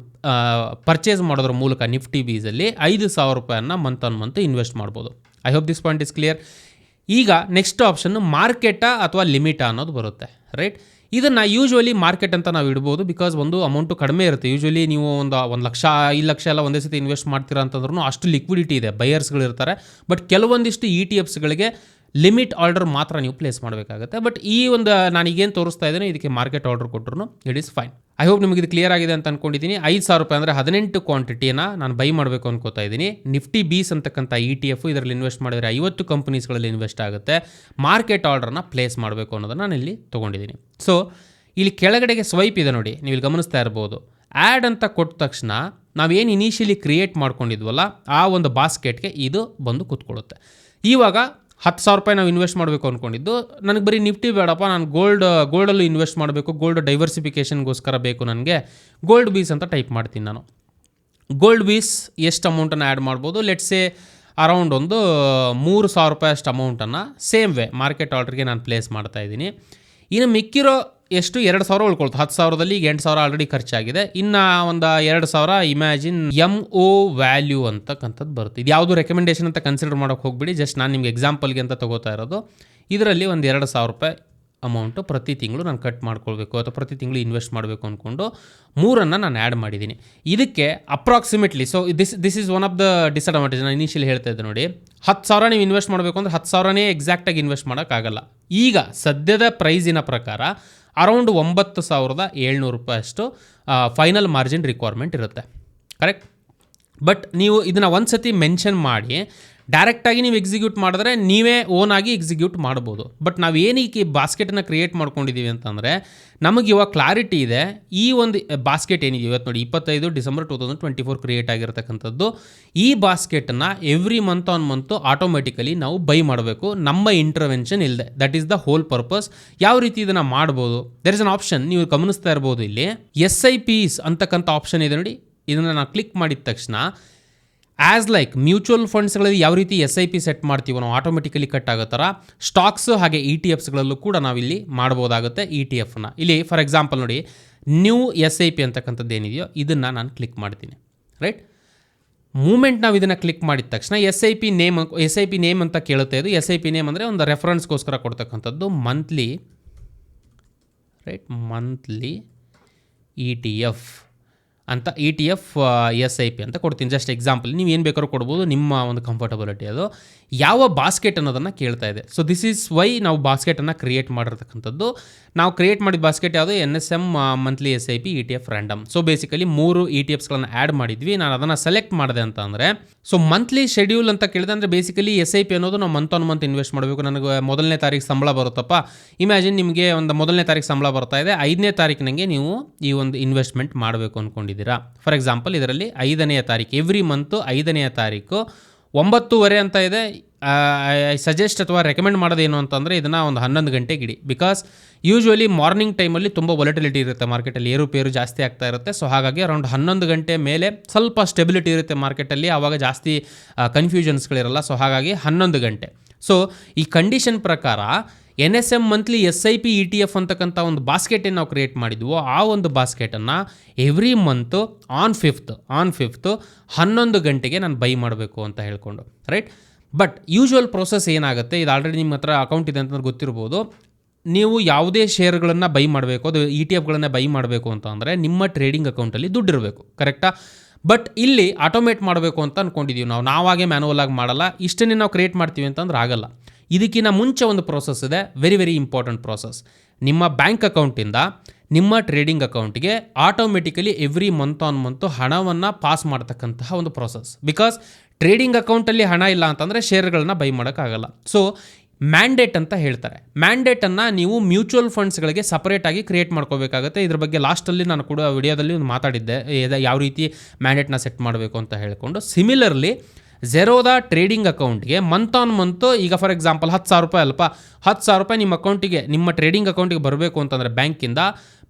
Speaker 1: ಪರ್ಚೇಸ್ ಮಾಡೋದ್ರ ಮೂಲಕ ನಿಫ್ಟಿ ಬೀಸಲ್ಲಿ ಐದು ಸಾವಿರ ರೂಪಾಯನ್ನು ಮಂತ್ ಆನ್ ಮಂತ್ ಇನ್ವೆಸ್ಟ್ ಮಾಡ್ಬೋದು. I hope this point is clear ಈಗ ನೆಕ್ಸ್ಟ್ ಆಪ್ಷನ್ ಮಾರ್ಕೆಟಾ ಅಥವಾ ಲಿಮಿಟಾ ಅನ್ನೋದು ಬರುತ್ತೆ ರೈಟ್ ಇದನ್ನು ಯೂಶ್ವಲಿ ಮಾರ್ಕೆಟ್ ಅಂತ ನಾವು ಇಡ್ಬೋದು ಬಿಕಾಸ್ ಒಂದು ಅಮೌಂಟು ಕಡಿಮೆ ಇರುತ್ತೆ. ಯೂಶ್ವಲಿ ನೀವು ಒಂದು ಒಂದು ಲಕ್ಷ, ಐದು ಲಕ್ಷ ಎಲ್ಲ ಒಂದೇ ಸತಿ ಇನ್ವೆಸ್ಟ್ ಮಾಡ್ತೀರಾ ಅಂತಂದ್ರೂ ಅಷ್ಟು ಲಿಕ್ವಿಡಿಟಿ ಇದೆ. ಬೈಯರ್ಸ್ಗಳಿರ್ತಾರೆ ಬಟ್ ಕೆಲವೊಂದಿಷ್ಟು ಇ ಟಿ ಎಫ್ಸ್ಗಳಿಗೆ ಲಿಮಿಟ್ ಆರ್ಡರ್ ಮಾತ್ರ ನೀವು ಪ್ಲೇಸ್ ಮಾಡಬೇಕಾಗುತ್ತೆ. ಬಟ್ ಈ ಒಂದು, ನಾನು ಈಗೇನು ತೋರಿಸ್ತಾ ಇದ್ದೇನೆ, ಇದಕ್ಕೆ ಮಾರ್ಕೆಟ್ ಆರ್ಡರ್ ಕೊಟ್ಟರು it is fine I hope ನಿಮಗೆ ಇದು ಕ್ಲಿಯರ್ ಆಗಿದೆ ಅಂತ ಅನ್ಕೊಂಡಿದ್ದೀನಿ. ಐದು ಸಾವಿರ ರೂಪಾಯಿ ಅಂದರೆ ಹದಿನೆಂಟು ಕ್ವಾಂಟಿಟಿಯನ್ನು ನಾನು ಬೈ ಮಾಡಬೇಕು ಅನ್ಕೋತಾ ಇದ್ದೀನಿ. ನಿಫ್ಟಿ ಬೀಸ್ ಅಂತಕ್ಕಂಥ ಇ ಟಿ ಎಫ್ ಇದರಲ್ಲಿ ಇನ್ವೆಸ್ಟ್ ಮಾಡಿದರೆ ಐವತ್ತು ಕಂಪನೀಸ್ಗಳಲ್ಲಿ ಇನ್ವೆಸ್ಟ್ ಆಗುತ್ತೆ. ಮಾರ್ಕೆಟ್ ಆರ್ಡರ್ನ ಪ್ಲೇಸ್ ಮಾಡಬೇಕು ಅನ್ನೋದನ್ನು ನಾನು ಇಲ್ಲಿ ತೊಗೊಂಡಿದ್ದೀನಿ. ಸೊ ಇಲ್ಲಿ ಕೆಳಗಡೆಗೆ ಸ್ವೈಪ್ ಇದೆ ನೋಡಿ ನೀವು ಇಲ್ಲಿ ಗಮನಿಸ್ತಾ ಇರ್ಬೋದು. ಆ್ಯಡ್ ಅಂತ ಕೊಟ್ಟ ತಕ್ಷಣ ನಾವೇನು ಇನಿಷಿಯಲಿ ಕ್ರಿಯೇಟ್ ಮಾಡ್ಕೊಂಡಿದ್ವಲ್ಲ, ಆ ಒಂದು ಬಾಸ್ಕೆಟ್ಗೆ ಇದು ಬಂದು ಕೂತ್ಕೊಳ್ಳುತ್ತೆ. ಇವಾಗ ಹತ್ತು ಸಾವಿರ ರೂಪಾಯಿ ನಾವು ಇನ್ವೆಸ್ಟ್ ಮಾಡಬೇಕು ಅಂದ್ಕೊಂಡಿದ್ದು ನನಗೆ ಬರೀ ನಿಫ್ಟಿ ಬೇಡಪ್ಪ, ನಾನು ಗೋಲ್ಡ್ ಗೋಲ್ಡಲ್ಲೂ ಇನ್ವೆಸ್ಟ್ ಮಾಡಬೇಕು ಗೋಲ್ಡ್ ಡೈವರ್ಸಿಫಿಕೇಷನ್ಗೋಸ್ಕರ ಬೇಕು ನನಗೆ. ಗೋಲ್ಡ್ ಬೀಸ್ ಅಂತ ಟೈಪ್ ಮಾಡ್ತೀನಿ ನಾನು. ಗೋಲ್ಡ್ ಬೀಸ್ ಎಷ್ಟು ಅಮೌಂಟನ್ನು ಆ್ಯಡ್ ಮಾಡ್ಬೋದು? ಲೆಟ್ಸೇ ಅರೌಂಡ್ ಒಂದು ಮೂರು ಸಾವಿರ ರೂಪಾಯಿ ಅಷ್ಟು ಅಮೌಂಟನ್ನು ಸೇಮ್ ವೇ ಮಾರ್ಕೆಟ್ ಆರ್ಡ್ರಿಗೆ ನಾನು ಪ್ಲೇಸ್ ಮಾಡ್ತಾ ಇದ್ದೀನಿ. ಇನ್ನು ಮಿಕ್ಕಿರೋ ಎಷ್ಟು ಎರಡು ಸಾವಿರ ಉಳ್ಕೊಳ್ತು. ಹತ್ತು ಸಾವಿರದಲ್ಲಿ ಈಗ ಎಂಟು ಸಾವಿರ ಆಲ್ರೆಡಿ ಖರ್ಚಾಗಿದೆ. ಇನ್ನು ಒಂದು ಎರಡು ಸಾವಿರ ಇಮ್ಯಾಜಿನ್ ಎಂ ಒ ವ್ಯಾಲ್ಯೂ ಅಂತಕ್ಕಂಥದ್ದು ಬರುತ್ತೆ. ಇದು ಯಾವುದು ರೆಕಮೆಂಡೇಷನ್ ಅಂತ ಕನ್ಸಿಡರ್ ಮಾಡೋಕೆ ಹೋಗ್ಬಿಡಿ. ಜಸ್ಟ್ ನಾನು ನಿಮ್ಗೆ ಎಕ್ಸಾಂಪಲ್ಗೆ ಅಂತ ತಗೋತಾ ಇರೋದು. ಇದರಲ್ಲಿ ಒಂದು ಎರಡು ಸಾವಿರ ರೂಪಾಯಿ ಅಮೌಂಟು ಪ್ರತಿ ತಿಂಗಳು ನಾನು ಕಟ್ ಮಾಡ್ಕೊಳ್ಬೇಕು ಅಥವಾ ಪ್ರತಿ ತಿಂಗಳು ಇನ್ವೆಸ್ಟ್ ಮಾಡಬೇಕು ಅಂದ್ಕೊಂಡು ಮೂರನ್ನು ನಾನು ಆ್ಯಡ್ ಮಾಡಿದ್ದೀನಿ ಇದಕ್ಕೆ approximately so this this is one of the disadvantage ನಾನು ಇನಿಷಿಯಲ್ ಹೇಳ್ತಾ ಇದ್ದೆ ನೋಡಿ. ಹತ್ತು ಸಾವಿರ ನೀವು ಇನ್ವೆಸ್ಟ್ ಮಾಡಬೇಕು ಅಂದರೆ ಹತ್ತು ಸಾವಿರನೇ ಎಕ್ಸಾಕ್ಟಾಗಿ ಇನ್ವೆಸ್ಟ್ ಮಾಡೋಕ್ಕಾಗಲ್ಲ ಈಗ ಸದ್ಯದ ಪ್ರೈಸಿನ ಪ್ರಕಾರ ಅರೌಂಡ್ ಒಂಬತ್ತು ಸಾವಿರದ ಏಳ್ನೂರು ರೂಪಾಯಿಯಷ್ಟು ಫೈನಲ್ ಮಾರ್ಜಿನ್ ರಿಕ್ವೈರ್ಮೆಂಟ್ ಇರುತ್ತೆ. ಕರೆಕ್ಟ್ ಬಟ್ ನೀವು ಇದನ್ನು ಒಂದು ಸತಿ ಮೆನ್ಷನ್ ಮಾಡಿ ಡೈರೆಕ್ಟಾಗಿ ನೀವು ಎಕ್ಸಿಕ್ಯೂಟ್ ಮಾಡಿದ್ರೆ ನೀವೇ ಓನ್ ಆಗಿ ಎಕ್ಸಿಕ್ಯೂಟ್ ಮಾಡ್ಬೋದು ಬಟ್ ನಾವು ಏನಕ್ಕೆ ಬಾಸ್ಕೆಟನ್ನು ಕ್ರಿಯೇಟ್ ಮಾಡ್ಕೊಂಡಿದ್ದೀವಿ ಅಂತಂದರೆ, ನಮಗೆ ಇವಾಗ ಕ್ಲಾರಿಟಿ ಇದೆ. ಈ ಒಂದು ಬಾಸ್ಕೆಟ್ ಏನಿದೆ? ಇವತ್ತು ನೋಡಿ, ಇಪ್ಪತ್ತೈದು December two thousand twenty four create ಆಗಿರತಕ್ಕಂಥದ್ದು. ಈ ಬಾಸ್ಕೆಟನ್ನು every month on month automatically ನಾವು ಬೈ ಮಾಡಬೇಕು. ನಮ್ಮ ಇಂಟರ್ವೆನ್ಷನ್ ಇಲ್ಲದೆ that is the whole purpose ಯಾವ ರೀತಿ ಇದನ್ನು ಮಾಡ್ಬೋದು? ದರ್ ಇಸ್ ಅನ್ ಆಪ್ಷನ್ ನೀವು ಗಮನಿಸ್ತಾ ಇರ್ಬೋದು ಇಲ್ಲಿ. ಎಸ್ ಐ ಪಿಸ್ ಅಂತಕ್ಕಂಥ ಆಪ್ಷನ್ ಇದೆ ನೋಡಿ. ಇದನ್ನು ನಾವು ಕ್ಲಿಕ್ ಮಾಡಿದ ತಕ್ಷಣ ಆ್ಯಸ್ ಲೈಕ್ ಮ್ಯೂಚುವಲ್ ಫಂಡ್ಸ್ಗಳಲ್ಲಿ ಯಾವ ರೀತಿ ಎಸ್ ಐ ಪಿ ಸೆಟ್ ಮಾಡ್ತೀವೋ ನಾವು ಆಟೋಮೆಟಿಕಲಿ ಕಟ್ ಆಗೋ ಥರ ಸ್ಟಾಕ್ಸ್ ಹಾಗೆ ಇ ಟಿ ಎಫ್ಸ್ಗಳಲ್ಲೂ ಕೂಡ ನಾವಿಲ್ಲಿ ಮಾಡ್ಬೋದಾಗುತ್ತೆ ಇ ಟಿ ಎಫ್ನ ಇಲ್ಲಿ ಫಾರ್ ಎಕ್ಸಾಂಪಲ್ ನೋಡಿ ನ್ಯೂ ಎಸ್ ಐ ಪಿ ಅಂತಕ್ಕಂಥದ್ದು ಏನಿದೆಯೋ ಇದನ್ನು ನಾನು ಕ್ಲಿಕ್ ಮಾಡ್ತೀನಿ. ರೈಟ್ ಮೂಮೆಂಟ್ ನಾವು ಇದನ್ನು ಕ್ಲಿಕ್ ಮಾಡಿದ ತಕ್ಷಣ S I P name S I P name ಅಂತ ಕೇಳುತ್ತೆ ಇದು. ಎಸ್ ಐ ಪಿ ನೇಮ್ ಅಂದರೆ ಒಂದು ರೆಫರೆನ್ಸ್ಗೋಸ್ಕರ ಕೊಡ್ತಕ್ಕಂಥದ್ದು monthly right monthly E T F ಅಂತ E T F S I P ಅಂತ ಕೊಡ್ತೀನಿ. ಜಸ್ಟ್ ಎಕ್ಸಾಂಪಲ್ ನೀವು ಏನು ಬೇಕಾದ್ರೂ ಕೊಡ್ಬೋದು. ನಿಮ್ಮ ಒಂದು ಕಂಫರ್ಟಬಿಲಿಟಿ ಅದು. ಯಾವ ಬಾಸ್ಕೆಟ್ ಅನ್ನೋದನ್ನು ಕೇಳ್ತಾ ಇದೆ. ಸೊ ದಿಸ್ ಈಸ್ ವೈ ನಾವು ಬಾಸ್ಕೆಟನ್ನು ಕ್ರಿಯೇಟ್ ಮಾಡಿರ್ತಕ್ಕಂಥದ್ದು. ನಾವು ಕ್ರಿಯೇಟ್ ಮಾಡಿದ ಬಾಸ್ಕೆಟ್ ಯಾವುದು? N S M monthly S I P E T F random so basically ಮೂರು ಇ ಟಿ ಎಫ್ಸ್ಗಳನ್ನು ಆ್ಯಡ್ ಮಾಡಿದ್ವಿ. ನಾನು ಅದನ್ನು ಸೆಲೆಕ್ಟ್ ಮಾಡಿದೆ ಅಂತ ಅಂದರೆ ಸೊ ಮಂತ್ಲಿ ಶೆಡ್ಯೂಲ್ ಅಂತ ಕೇಳಿದೆ ಅಂದರೆ ಬೇಸಿಕಲಿ ಎಸ್ ಐ ಪಿ ಅನ್ನೋದು ನಾವು ಮಂತ್ ಆನ್ ಮಂತ್ ಇನ್ವೆಸ್ಟ್ ಮಾಡಬೇಕು. ನನಗೆ ಮೊದಲನೇ ತಾರೀಕು ಸಂಬಳ ಬರುತ್ತಪ್ಪ. ಇಮ್ಯಾಜಿನ್ ನಿಮಗೆ ಒಂದು ಮೊದಲನೇ ತಾರೀಕು ಸಂಬಳ ಬರ್ತಾ ಇದೆ. ಐದನೇ ತಾರೀಕಿನಂಗೆ ನೀವು ಈ ಒಂದು ಇನ್ವೆಸ್ಟ್ಮೆಂಟ್ ಮಾಡಬೇಕು ಅಂದ್ಕೊಂಡಿದ್ದೀರಾ ಫಾರ್ ಎಕ್ಸಾಂಪಲ್ ಇದರಲ್ಲಿ ಐದನೆಯ ತಾರೀಕು ಎವ್ರಿ ಮಂತು ಐದನೆಯ ತಾರೀಕು ಒಂಬತ್ತುವರೆ ಅಂತ ಇದೆ. ಐ ಸಜೆಸ್ಟ್ ಅಥವಾ ರೆಕಮೆಂಡ್ ಮಾಡೋದೇನು ಅಂತಂದರೆ ಇದನ್ನು ಒಂದು ಹನ್ನೊಂದು ಗಂಟೆಗೆ ಇಡಿ. ಬಿಕಾಸ್ ಯೂಶ್ವಲಿ ಮಾರ್ನಿಂಗ್ ಟೈಮಲ್ಲಿ ತುಂಬ ವೊಲಟಿಲಿಟಿ ಇರುತ್ತೆ ಮಾರ್ಕೆಟಲ್ಲಿ ಏರುಪೇರು ಜಾಸ್ತಿ ಆಗ್ತಾ ಇರುತ್ತೆ. ಸೊ ಹಾಗಾಗಿ ಅರೌಂಡ್ ಹನ್ನೊಂದು ಗಂಟೆ ಮೇಲೆ ಸ್ವಲ್ಪ ಸ್ಟೆಬಿಲಿಟಿ ಇರುತ್ತೆ ಮಾರ್ಕೆಟಲ್ಲಿ ಆವಾಗ ಜಾಸ್ತಿ ಕನ್ಫ್ಯೂಷನ್ಸ್ಗಳಿರಲ್ಲ ಸೊ ಹಾಗಾಗಿ ಹನ್ನೊಂದು ಗಂಟೆ. ಸೊ ಈ ಕಂಡೀಷನ್ ಪ್ರಕಾರ N S M monthly S I P E T F ಅಂತಕ್ಕಂಥ ಒಂದು ಬಾಸ್ಕೆಟ್ ಏನು ನಾವು ಕ್ರಿಯೇಟ್ ಮಾಡಿದ್ವೋ, ಆ ಒಂದು ಬಾಸ್ಕೆಟನ್ನು every month on fifth, on fifth ಹನ್ನೊಂದು ಗಂಟೆಗೆ ನಾನು ಬೈ ಮಾಡಬೇಕು ಅಂತ ಹೇಳ್ಕೊಂಡು, ರೈಟ್? ಬಟ್ ಯೂಶುವಲ್ ಪ್ರೋಸೆಸ್ ಏನಾಗುತ್ತೆ, ಇದು ಆಲ್ರೆಡಿ ನಿಮ್ಮ ಹತ್ರ ಅಕೌಂಟ್ ಇದೆ ಅಂತ ಗೊತ್ತಿರ್ಬೋದು. ನೀವು ಯಾವುದೇ ಶೇರ್ಗಳನ್ನು ಬೈ ಮಾಡಬೇಕು, ಅದು ಇ ಟಿ ಎಫ್ಗಳನ್ನು ಬೈ ಮಾಡಬೇಕು ಅಂತ ಅಂದರೆ ನಿಮ್ಮ ಟ್ರೇಡಿಂಗ್ ಅಕೌಂಟಲ್ಲಿ ದುಡ್ಡು ಇರಬೇಕು, ಕರೆಕ್ಟಾ? ಬಟ್ ಇಲ್ಲಿ ಆಟೋಮೇಟ್ ಮಾಡಬೇಕು ಅಂತ ಅಂದ್ಕೊಂಡಿದ್ದೀವಿ ನಾವು. ನಾವಾಗೆ ಮ್ಯಾನುವಲ್ ಆಗಿ ಮಾಡಲ್ಲ, ಇಷ್ಟನ್ನೇ ನಾವು ಕ್ರಿಯೇಟ್ ಮಾಡ್ತೀವಿ ಅಂತಂದ್ರೆ ಆಗಲ್ಲ. ಇದಕ್ಕಿಂತ ಮುಂಚೆ ಒಂದು ಪ್ರೋಸೆಸ್ ಇದೆ. ವೆರಿ ವೆರಿ ಇಂಪಾರ್ಟೆಂಟ್ ಪ್ರೋಸೆಸ್ ನಿಮ್ಮ ಬ್ಯಾಂಕ್ ಅಕೌಂಟಿಂದ ನಿಮ್ಮ ಟ್ರೇಡಿಂಗ್ ಅಕೌಂಟ್ಗೆ automatically every month on month ಹಣವನ್ನು ಪಾಸ್ ಮಾಡ್ತಕ್ಕಂತಹ ಒಂದು ಪ್ರೋಸೆಸ್ ಬಿಕಾಸ್ ಟ್ರೇಡಿಂಗ್ ಅಕೌಂಟಲ್ಲಿ ಹಣ ಇಲ್ಲ ಅಂತಂದರೆ ಶೇರ್ಗಳನ್ನ ಬೈ ಮಾಡೋಕ್ಕಾಗಲ್ಲ. ಸೊ ಮ್ಯಾಂಡೇಟ್ ಅಂತ ಹೇಳ್ತಾರೆ. ಮ್ಯಾಂಡೇಟನ್ನು ನೀವು ಮ್ಯೂಚುವಲ್ ಫಂಡ್ಸ್ಗಳಿಗೆ ಸಪರೇಟಾಗಿ ಕ್ರಿಯೇಟ್ ಮಾಡ್ಕೋಬೇಕಾಗುತ್ತೆ. ಇದ್ರ ಬಗ್ಗೆ ಲಾಸ್ಟಲ್ಲಿ ನಾನು ಕೂಡ ವಿಡಿಯೋದಲ್ಲಿ ಒಂದು ಮಾತಾಡಿದ್ದೆ. ಯಾವ ರೀತಿ ಮ್ಯಾಂಡೇಟ್ನ ಸೆಟ್ ಮಾಡಬೇಕು ಅಂತ ಹೇಳಿಕೊಂಡು. ಸಿಮಿಲರ್ಲಿ ಝೆರೋದ ಟ್ರೇಡಿಂಗ್ ಅಕೌಂಟ್ಗೆ ಮಂತ್ ಆನ್ ಮಂತು ಈಗ ಫಾರ್ ಎಕ್ಸಾಂಪಲ್ ಹತ್ತು ಸಾವಿರ ರೂಪಾಯಿ ಅಲ್ಪ, ಹತ್ತು ಸಾವಿರ ರೂಪಾಯಿ ನಿಮ್ಮ ಅಕೌಂಟಿಗೆ ನಿಮ್ಮ ಟ್ರೇಡಿಂಗ್ ಅಕೌಂಟಿಗೆ ಬರಬೇಕು ಅಂತಂದರೆ ಬ್ಯಾಂಕಿಂದ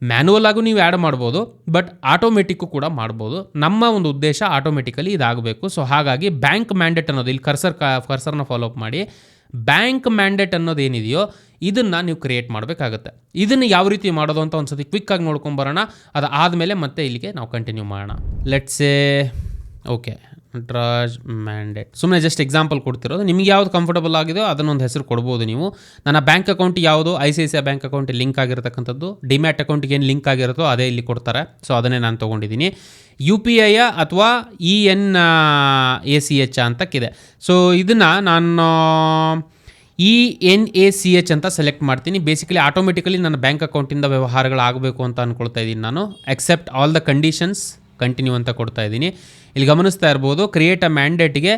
Speaker 1: ಮ್ಯಾನುವಲ್ ಆಗು ನೀವು ಆ್ಯಡ್ ಮಾಡ್ಬೋದು ಬಟ್ ಆಟೋಮೆಟಿಕ್ಕು ಕೂಡ ಮಾಡ್ಬೋದು. ನಮ್ಮ ಒಂದು ಉದ್ದೇಶ ಆಟೋಮೆಟಿಕಲಿ ಇದಾಗಬೇಕು. ಸೊ ಹಾಗಾಗಿ ಬ್ಯಾಂಕ್ ಮ್ಯಾಂಡೇಟ್ ಅನ್ನೋದು, ಇಲ್ಲಿ ಕರ್ಸರ್ ಕರ್ಸರ್ನ ಫಾಲೋಅಪ್ ಮಾಡಿ. ಬ್ಯಾಂಕ್ ಮ್ಯಾಂಡೇಟ್ ಅನ್ನೋದು ಏನಿದೆಯೋ, ಇದನ್ನು ನೀವು ಕ್ರಿಯೇಟ್ ಮಾಡಬೇಕಾಗುತ್ತೆ. ಇದನ್ನು ಯಾವ ರೀತಿ ಮಾಡೋದು ಅಂತ ಒಂದು ಸತಿ ಕ್ವಿಕ್ಕಾಗಿ ನೋಡ್ಕೊಂಬರೋಣ ಅದು ಆದಮೇಲೆ ಮತ್ತೆ ಇಲ್ಲಿಗೆ ನಾವು ಕಂಟಿನ್ಯೂ ಮಾಡೋಣ. Let's say okay Nataraj mandate ಸುಮ್ಮನೆ ಜಸ್ಟ್ ಎಕ್ಸಾಂಪಲ್ ಕೊಡ್ತಿರೋದು. ನಿಮ್ಗೆ ಯಾವ್ದು ಕಂಫರ್ಟಬಲ್ ಆಗಿದೆಯೋ ಅದನ್ನೊಂದು ಹೆಸರು ಕೊಡ್ಬೋದು ನೀವು. ನನ್ನ ಬ್ಯಾಂಕ್ ಅಕೌಂಟ್ ಯಾವುದು? I C I C I bank account link ಆಗಿರತಕ್ಕಂಥದ್ದು. Demat ಅಕೌಂಟಿಗೆ ಏನು ಲಿಂಕ್ ಆಗಿರುತ್ತೋ ಅದೇ ಇಲ್ಲಿ ಕೊಡ್ತಾರೆ. ಸೊ ಅದನ್ನೇ ನಾನು ತೊಗೊಂಡಿದ್ದೀನಿ. ಯು ಪಿ ಐ ಅಥವಾ E N A C H ಅಂತಕ್ಕಿದೆ. So ಇದನ್ನು ನಾನು E N A C H ಅಂತ ಸೆಲೆಕ್ಟ್ ಮಾಡ್ತೀನಿ. ಬೇಸಿಕಲಿ ಆಟೋಮೆಟಿಕಲಿ ನನ್ನ ಬ್ಯಾಂಕ್ ಅಕೌಂಟಿಂದ ವ್ಯವಹಾರಗಳಾಗಬೇಕು ಅಂತ ಅಂದ್ಕೊಳ್ತಾ ಇದ್ದೀನಿ ನಾನು. Except all the conditions continue ಅಂತ ಕೊಡ್ತಾ ಇದ್ದೀನಿ. ಇಲ್ಲಿ ಗಮನಿಸ್ತಾ ಇರ್ಬೋದು ಕ್ರಿಯೇಟ್ ಅ ಮ್ಯಾಂಡೇಟಿಗೆ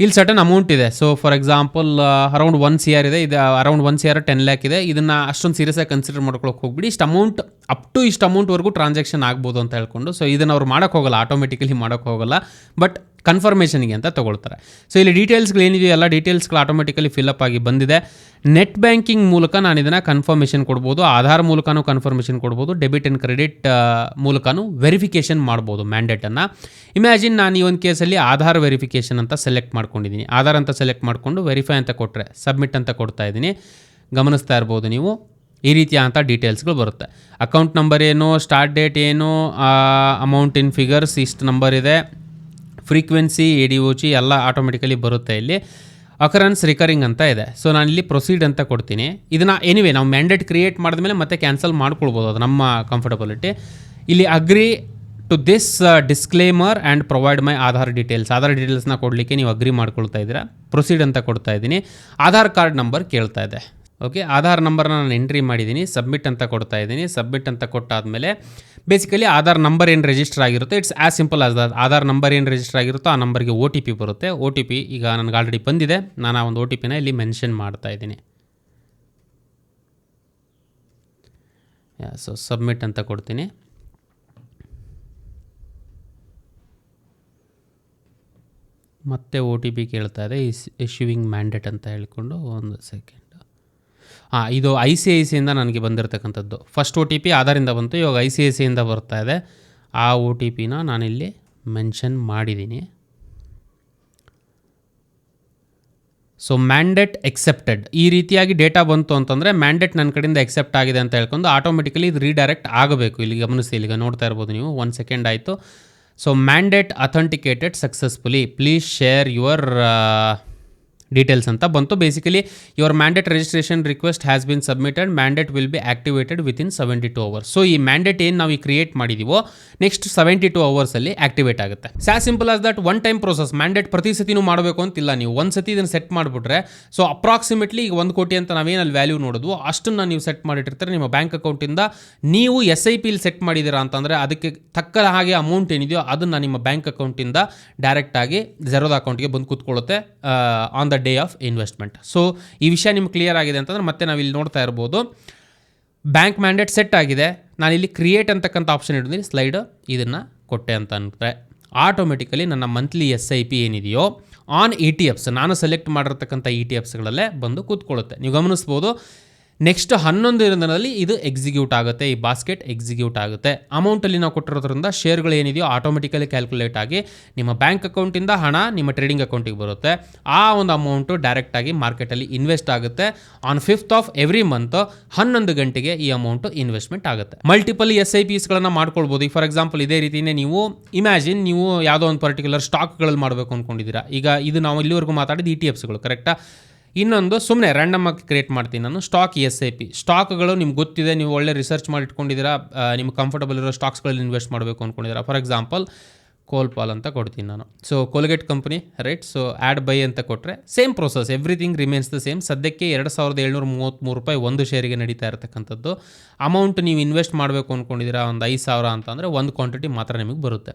Speaker 1: ಇಲ್ಲಿ ಸಟನ್ ಅಮೌಂಟ್ ಇದೆ. So for example around one C ಇದೆ, ಇದು around one C R ten lakh ಇದೆ. ಇದನ್ನು ಅಷ್ಟೊಂದು ಸೀರಿಯಸ್ ಆಗಿ ಕನ್ಸಿಡರ್ ಮಾಡ್ಕೊಳಕ್ಕೆ ಹೋಗ್ಬಿಡಿ. ಇಷ್ಟು ಅಮೌಂಟ್ ಅಪ್ ಟು ಇಷ್ಟು ಅಮೌಂಟ್ವರೆಗೂ ಟ್ರಾನ್ಸಾಕ್ಷನ್ ಆಗ್ಬೋದು ಅಂತ ಹೇಳ್ಕೊಂಡು. ಸೊ ಇದನ್ನು ಅವ್ರು ಮಾಡೋಕ್ಕೆ ಹೋಗಲ್ಲ ಆಟೋಮೆಟಿಕಲಿ ಮಾಡೋಕ್ಕೆ ಹೋಗಲ್ಲ. ಬಟ್ ಕನ್ಫರ್ಮೇಷನ್ಗೆ ಅಂತ ತೊಗೊಳ್ತಾರೆ. ಸೊ ಇಲ್ಲಿ ಡೀಟೇಲ್ಸ್ಗಳು ಏನಿದೆಯೋ ಎಲ್ಲ ಡೀಟೇಲ್ಸ್ಗಳು ಆಟೋಮೆಟಿಕಲಿ ಫಿಲಪ್ ಆಗಿ ಬಂದಿದೆ. ನೆಟ್ ಬ್ಯಾಂಕಿಂಗ್ ಮೂಲಕ ನಾನು ಇದನ್ನು ಕನ್ಫರ್ಮೇಷನ್ ಕೊಡ್ಬೋದು, ಆಧಾರ್ ಮೂಲಕನೂ ಕನ್ಫರ್ಮೇಷನ್ ಕೊಡ್ಬೋದು ಡೆಬಿಟ್ ಆ್ಯಂಡ್ ಕ್ರೆಡಿಟ್ ಮೂಲಕನೂ ವೆರಿಫಿಕೇಷನ್ ಮಾಡ್ಬೋದು ಮ್ಯಾಂಡೇಟನ್ನು ಇಮ್ಯಾಜಿನ್ ನಾನು ಈ ಒಂದು ಕೇಸಲ್ಲಿ ಆಧಾರ್ ವೆರಿಫಿಕೇಷನ್ ಅಂತ ಸೆಲೆಕ್ಟ್ ಮಾಡ್ಕೊಂಡಿದ್ದೀನಿ. ಆಧಾರ್ ಅಂತ ಸೆಲೆಕ್ಟ್ ಮಾಡಿಕೊಂಡು ವೆರಿಫೈ ಅಂತ ಕೊಟ್ಟರೆ ಸಬ್ಮಿಟ್ ಅಂತ ಕೊಡ್ತಾ ಇದ್ದೀನಿ. ಗಮನಿಸ್ತಾ ಇರ್ಬೋದು ನೀವು, ಈ ರೀತಿಯ ಡೀಟೇಲ್ಸ್ಗಳು ಬರುತ್ತೆ. ಅಕೌಂಟ್ ನಂಬರ್ ಏನು ಸ್ಟಾರ್ಟ್ ಡೇಟ್ ಏನು ಅಮೌಂಟ್ ಇನ್ ಫಿಗರ್ಸ್ ಇಷ್ಟು ನಂಬರ್ ಇದೆ. Frequency A D O G ಎಲ್ಲ ಆಟೋಮೆಟಿಕಲಿ ಬರುತ್ತೆ ಇಲ್ಲಿ. ಅಕರೆನ್ಸ್ ರಿಕರಿಂಗ್ ಅಂತ ಇದೆ. ಸೊ ನಾನು ಇಲ್ಲಿ ಪ್ರೊಸೀಡ್ ಅಂತ ಕೊಡ್ತೀನಿ. ಇದನ್ನು ಎನಿವೆ ನಾವು ಮ್ಯಾಂಡೇಟ್ ಕ್ರಿಯೇಟ್ ಮಾಡಿದ್ಮೇಲೆ ಮತ್ತೆ ಕ್ಯಾನ್ಸಲ್ ಮಾಡ್ಕೊಳ್ಬೋದು. ಅದು ನಮ್ಮ ಕಂಫರ್ಟಬಿಲಿಟಿ ಇಲ್ಲಿ agree to this disclaimer and provide my Aadhaar details Aadhaar ಡೀಟೇಲ್ಸ್ನ ಕೊಡಲಿಕ್ಕೆ ನೀವು ಅಗ್ರಿ ಮಾಡ್ಕೊಳ್ತಾ ಇದ್ದೀರಾ? ಪ್ರೊಸೀಡ್ ಅಂತ ಕೊಡ್ತಾ ಇದ್ದೀನಿ. ಆಧಾರ್ ಕಾರ್ಡ್ ನಂಬರ್ ಕೇಳ್ತಾ ಇದೆ. ಓಕೆ ಆಧಾರ್ ನಂಬರ್ನ ನಾನು ಎಂಟ್ರಿ ಮಾಡಿದ್ದೀನಿ. ಸಬ್ಮಿಟ್ ಅಂತ ಕೊಡ್ತಾ ಇದ್ದೀನಿ. ಸಬ್ಮಿಟ್ ಅಂತ ಕೊಟ್ಟಾದಮೇಲೆ ಬೇಸಿಕಲಿ ಆಧಾರ್ ನಂಬರ್ ಏನು ರಿಜಿಸ್ಟರ್ ಆಗಿರುತ್ತೆ it's as simple as that Aadhaar number ಏನು ರಿಜಿಸ್ಟರ್ ಆಗಿರುತ್ತೋ, ಆ ನಂಬರ್ಗೆ ಒ ಟಿ ಪಿ ಬರುತ್ತೆ. ಒ ಟಿ ಪಿ ಈಗ ನನಗೆ ಆಲ್ರೆಡಿ ಬಂದಿದೆ. ನಾನು ಆ ಒಂದು ಒ ಟಿ ಪಿನ ಇಲ್ಲಿ ಮೆನ್ಷನ್ ಮಾಡ್ತಾ ಇದ್ದೀನಿ. ಸೊ ಸಬ್ಮಿಟ್ ಅಂತ ಕೊಡ್ತೀನಿ. ಮತ್ತೆ ಒ ಟಿ ಪಿ ಕೇಳ್ತಾ ಇದೆ ಇಸ್ ಇಶ್ಯೂವಿಂಗ್ ಮ್ಯಾಂಡೇಟ್ ಅಂತ ಹೇಳಿಕೊಂಡು ಒಂದು ಸೆಕೆಂಡ್ ಹಾಂ, ಇದು ಐ ಸಿ ಐ ಸಿಯಿಂದ ನನಗೆ ಬಂದಿರತಕ್ಕಂಥದ್ದು. ಫಸ್ಟ್ ಒ ಟಿ ಪಿ ಆಧಾರಿಂದ ಬಂತು, ಇವಾಗ ಐ ಸಿ ಐ ಸಿಯಿಂದ ಬರ್ತಾ ಇದೆ. ಆ ಒ ಟಿ ಪಿನ ನಾನಿಲ್ಲಿ ಮೆನ್ಷನ್ ಮಾಡಿದ್ದೀನಿ. ಸೊ ಮ್ಯಾಂಡೇಟ್ ಎಕ್ಸೆಪ್ಟೆಡ್ ಈ ರೀತಿಯಾಗಿ ಡೇಟಾ ಬಂತು ಅಂತಂದರೆ ಮ್ಯಾಂಡೇಟ್ ನನ್ನ ಕಡೆಯಿಂದ ಎಕ್ಸೆಪ್ಟ್ ಆಗಿದೆ ಅಂತ ಹೇಳ್ಕೊಂಡು ಆಟೋಮೆಟಿಕಲಿ ಇದು ರೀಡೈರೆಕ್ಟ್ ಆಗಬೇಕು. ಇಲ್ಲಿ ಗಮನಿಸಿ ಇಲ್ಲಿಗೆ ನೋಡ್ತಾ ಇರ್ಬೋದು ನೀವು ಒನ್ ಸೆಕೆಂಡ್ ಆಯಿತು. So mandate authenticated successfully please share your details ಅಂತ ಬಂತು. Basically your mandate registration request has been submitted mandate will be activated within seventy two hours so ಈ ಮ್ಯಾಂಡೇಟ್ ಏನು ನಾವು ಈ ಕ್ರಿಯೇಟ್ ಮಾಡಿದೀವೋ ನೆಕ್ಸ್ಟ್ ಸೆವೆಂಟಿ ಟು ಅವರ್ಸಲ್ಲಿ ಆಕ್ಟಿವೇಟ್ ಆಗುತ್ತೆ. ಸ್ಯಾ simple as that one time process mandate ಪ್ರತಿ ಸತಿನೂ ಮಾಡಬೇಕು ಅಂತಿಲ್ಲ ನೀವು. ಒಂದು ಸತಿ ಇದನ್ನು ಸೆಟ್ ಮಾಡಿಬಿಟ್ರೆ ಸೊ ಅಪ್ರಾಕ್ಸಿಮೇಟ್ಲಿ ಈಗ ಒಂದು ಕೋಟಿ ಅಂತ ನಾವೇನಲ್ಲಿ ವ್ಯಾಲ್ಯೂ ನೋಡಿದ್ವು, ಅಷ್ಟನ್ನು ನೀವು ಸೆಟ್ ಮಾಡಿಟ್ಟಿರ್ತಾರೆ ನಿಮ್ಮ ಬ್ಯಾಂಕ್ ಅಕೌಂಟಿಂದ ನೀವು ಎಸ್ ಐ ಪಿಲಿ ಸೆಟ್ ಮಾಡಿದ್ದೀರಾ ಅಂತಂದರೆ ಅದಕ್ಕೆ ತಕ್ಕ ಹಾಗೆ ಅಮೌಂಟ್ ಏನಿದೆಯೋ ಅದನ್ನು ನಿಮ್ಮ ಬ್ಯಾಂಕ್ ಅಕೌಂಟಿಂದ ಡೈರೆಕ್ಟಾಗಿ ಜೆರೋದ ಅಕೌಂಟ್ಗೆ ಬಂದು ಕೂತ್ಕೊಳ್ಳುತ್ತೆ on the day of investment so ಈ ವಿಷಯ ನಿಮ್ಗೆ ಕ್ಲಿಯರ್ ಆಗಿದೆ ಅಂತಂದ್ರೆ ಮತ್ತೆ ನಾವು ಇಲ್ಲಿ ನೋಡ್ತಾ ಇರ್ಬೋದು. ಬ್ಯಾಂಕ್ ಮ್ಯಾಂಡೇಟ್ ಸೆಟ್ ಆಗಿದೆ. ನಾನಿಲ್ಲಿ ಕ್ರಿಯೇಟ್ ಅಂತಕ್ಕಂಥ ಆಪ್ಷನ್ ಇಟ್ಟಿದ್ದೀನಿ. ಸ್ಲೈಡ್ ಇದನ್ನು ಕೊಟ್ಟೆ ಅಂತ ಅಂದರೆ ಆಟೋಮೆಟಿಕಲಿ ನನ್ನ ಮಂತ್ಲಿ ಎಸ್ ಐ ಪಿ ಏನಿದೆಯೋ ಆನ್ ಇ ಟಿ ಎಫ್ಸ್ ನಾನು ಸೆಲೆಕ್ಟ್ ಮಾಡಿರ್ತಕ್ಕಂಥ ಇ ಟಿ ಎಫ್ಸ್ಗಳಲ್ಲೇ ಬಂದು ಕೂತ್ಕೊಳ್ಳುತ್ತೆ. ನೀವು ಗಮನಿಸ್ಬೋದು ನೆಕ್ಸ್ಟ್ ಹನ್ನೊಂದು ದಿನದಲ್ಲಿ ಇದು ಎಕ್ಸಿಕ್ಯೂಟ್ ಆಗುತ್ತೆ, ಈ ಬಾಸ್ಕೆಟ್ ಎಕ್ಸಿಕ್ಯೂಟ್ ಆಗುತ್ತೆ. ಅಮೌಂಟಲ್ಲಿ ನಾವು ಕೊಟ್ಟಿರೋದ್ರಿಂದ ಶೇರ್ಗಳು ಏನಿದೆಯೋ ಆಟೋಮೆಟಿಕಲಿ ಕ್ಯಾಲ್ಕುಲೇಟ್ ಆಗಿ ನಿಮ್ಮ ಬ್ಯಾಂಕ್ ಅಕೌಂಟಿಂದ ಹಣ ನಿಮ್ಮ ಟ್ರೇಡಿಂಗ್ ಅಕೌಂಟಿಗೆ ಬರುತ್ತೆ. ಆ ಒಂದು ಅಮೌಂಟು ಡೈರೆಕ್ಟಾಗಿ ಮಾರ್ಕೆಟಲ್ಲಿ ಇನ್ವೆಸ್ಟ್ ಆಗುತ್ತೆ. On fifth of every month ಹನ್ನೊಂದು ಗಂಟೆಗೆ ಈ ಅಮೌಂಟು ಇನ್ವೆಸ್ಟ್ಮೆಂಟ್ ಆಗುತ್ತೆ. ಮಲ್ಟಿಪಲ್ ಎಸ್ ಐ ಪಿಸ್ಗಳನ್ನು ಮಾಡ್ಕೊಳ್ಬೋದು. ಈ ಫಾರ್ ಎಕ್ಸಾಂಪಲ್ ಇದೇ ರೀತಿಯೇ ನೀವು ಇಮ್ಯಾಜಿನ್ ನೀವು ಯಾವುದೋ ಒಂದು ಪರ್ಟಿಕ್ಯುಲರ್ ಸ್ಟಾಕ್ಗಳಲ್ಲಿ ಮಾಡಬೇಕು ಅಂದ್ಕೊಂಡಿದ್ದೀರಾ. ಈಗ ಇದು ನಾವು ಇಲ್ಲಿವರೆಗೂ ಮಾತಾಡಿದ ಇ ಟಿ ಎಫ್ಸ್ಗಳು ಕರೆಕ್ಟಾ ಇನ್ನೊಂದು ಸುಮ್ಮನೆ ರ್ಯಾಂಡಮ್ ಆಗಿ ಕ್ರಿಯೇಟ್ ಮಾಡ್ತೀನಿ ನಾನು ಸ್ಟಾಕ್ ಎಸ್ ಐ ಪಿ ಸ್ಟಾಕ್ಗಳು ನಿಮ್ಗೆ ಗೊತ್ತಿದೆ, ನೀವು ಒಳ್ಳೆ ರಿಸರ್ಚ್ ಮಾಡಿ ಇಟ್ಕೊಂಡಿದ್ದೀರಾ ನಿಮ್ಗೆ ಕಂಫರ್ಟಬಲ್ ಇರೋ ಸ್ಟಾಕ್ಸ್ಗಳಲ್ಲಿ ಇನ್ವೆಸ್ಟ್ ಮಾಡಬೇಕು ಅಂದ್ಕೊಂಡಿದ್ದೀರಾ ಫಾರ್ ಎಕ್ಸಾಂಪಲ್ ಕೋಲ್ಪಾಲ್ ಅಂತ ಕೊಡ್ತೀನಿ ನಾನು. So Colgate company right so add buy ಅಂತ ಕೊಟ್ಟರೆ same process everything remains the same ಸದ್ಯಕ್ಕೆ ಎರಡು ಸಾವಿರದ ಏಳ್ನೂರ ಮೂವತ್ತ್ಮೂರು ರೂಪಾಯಿ ಒಂದು ಶೇರಿಗೆ ನಡೀತಾ ಇರತಕ್ಕಂಥದ್ದು. ಅಮೌಂಟ್ ನೀವು ಇನ್ವೆಸ್ಟ್ ಮಾಡಬೇಕು ಅಂದ್ಕೊಂಡಿದ್ದೀರಾ ಒಂದು ಐದು ಸಾವಿರ ಅಂತಂದರೆ, ಒಂದು ಕ್ವಾಂಟಿಟಿ ಮಾತ್ರ ನಿಮಗೆ ಬರುತ್ತೆ.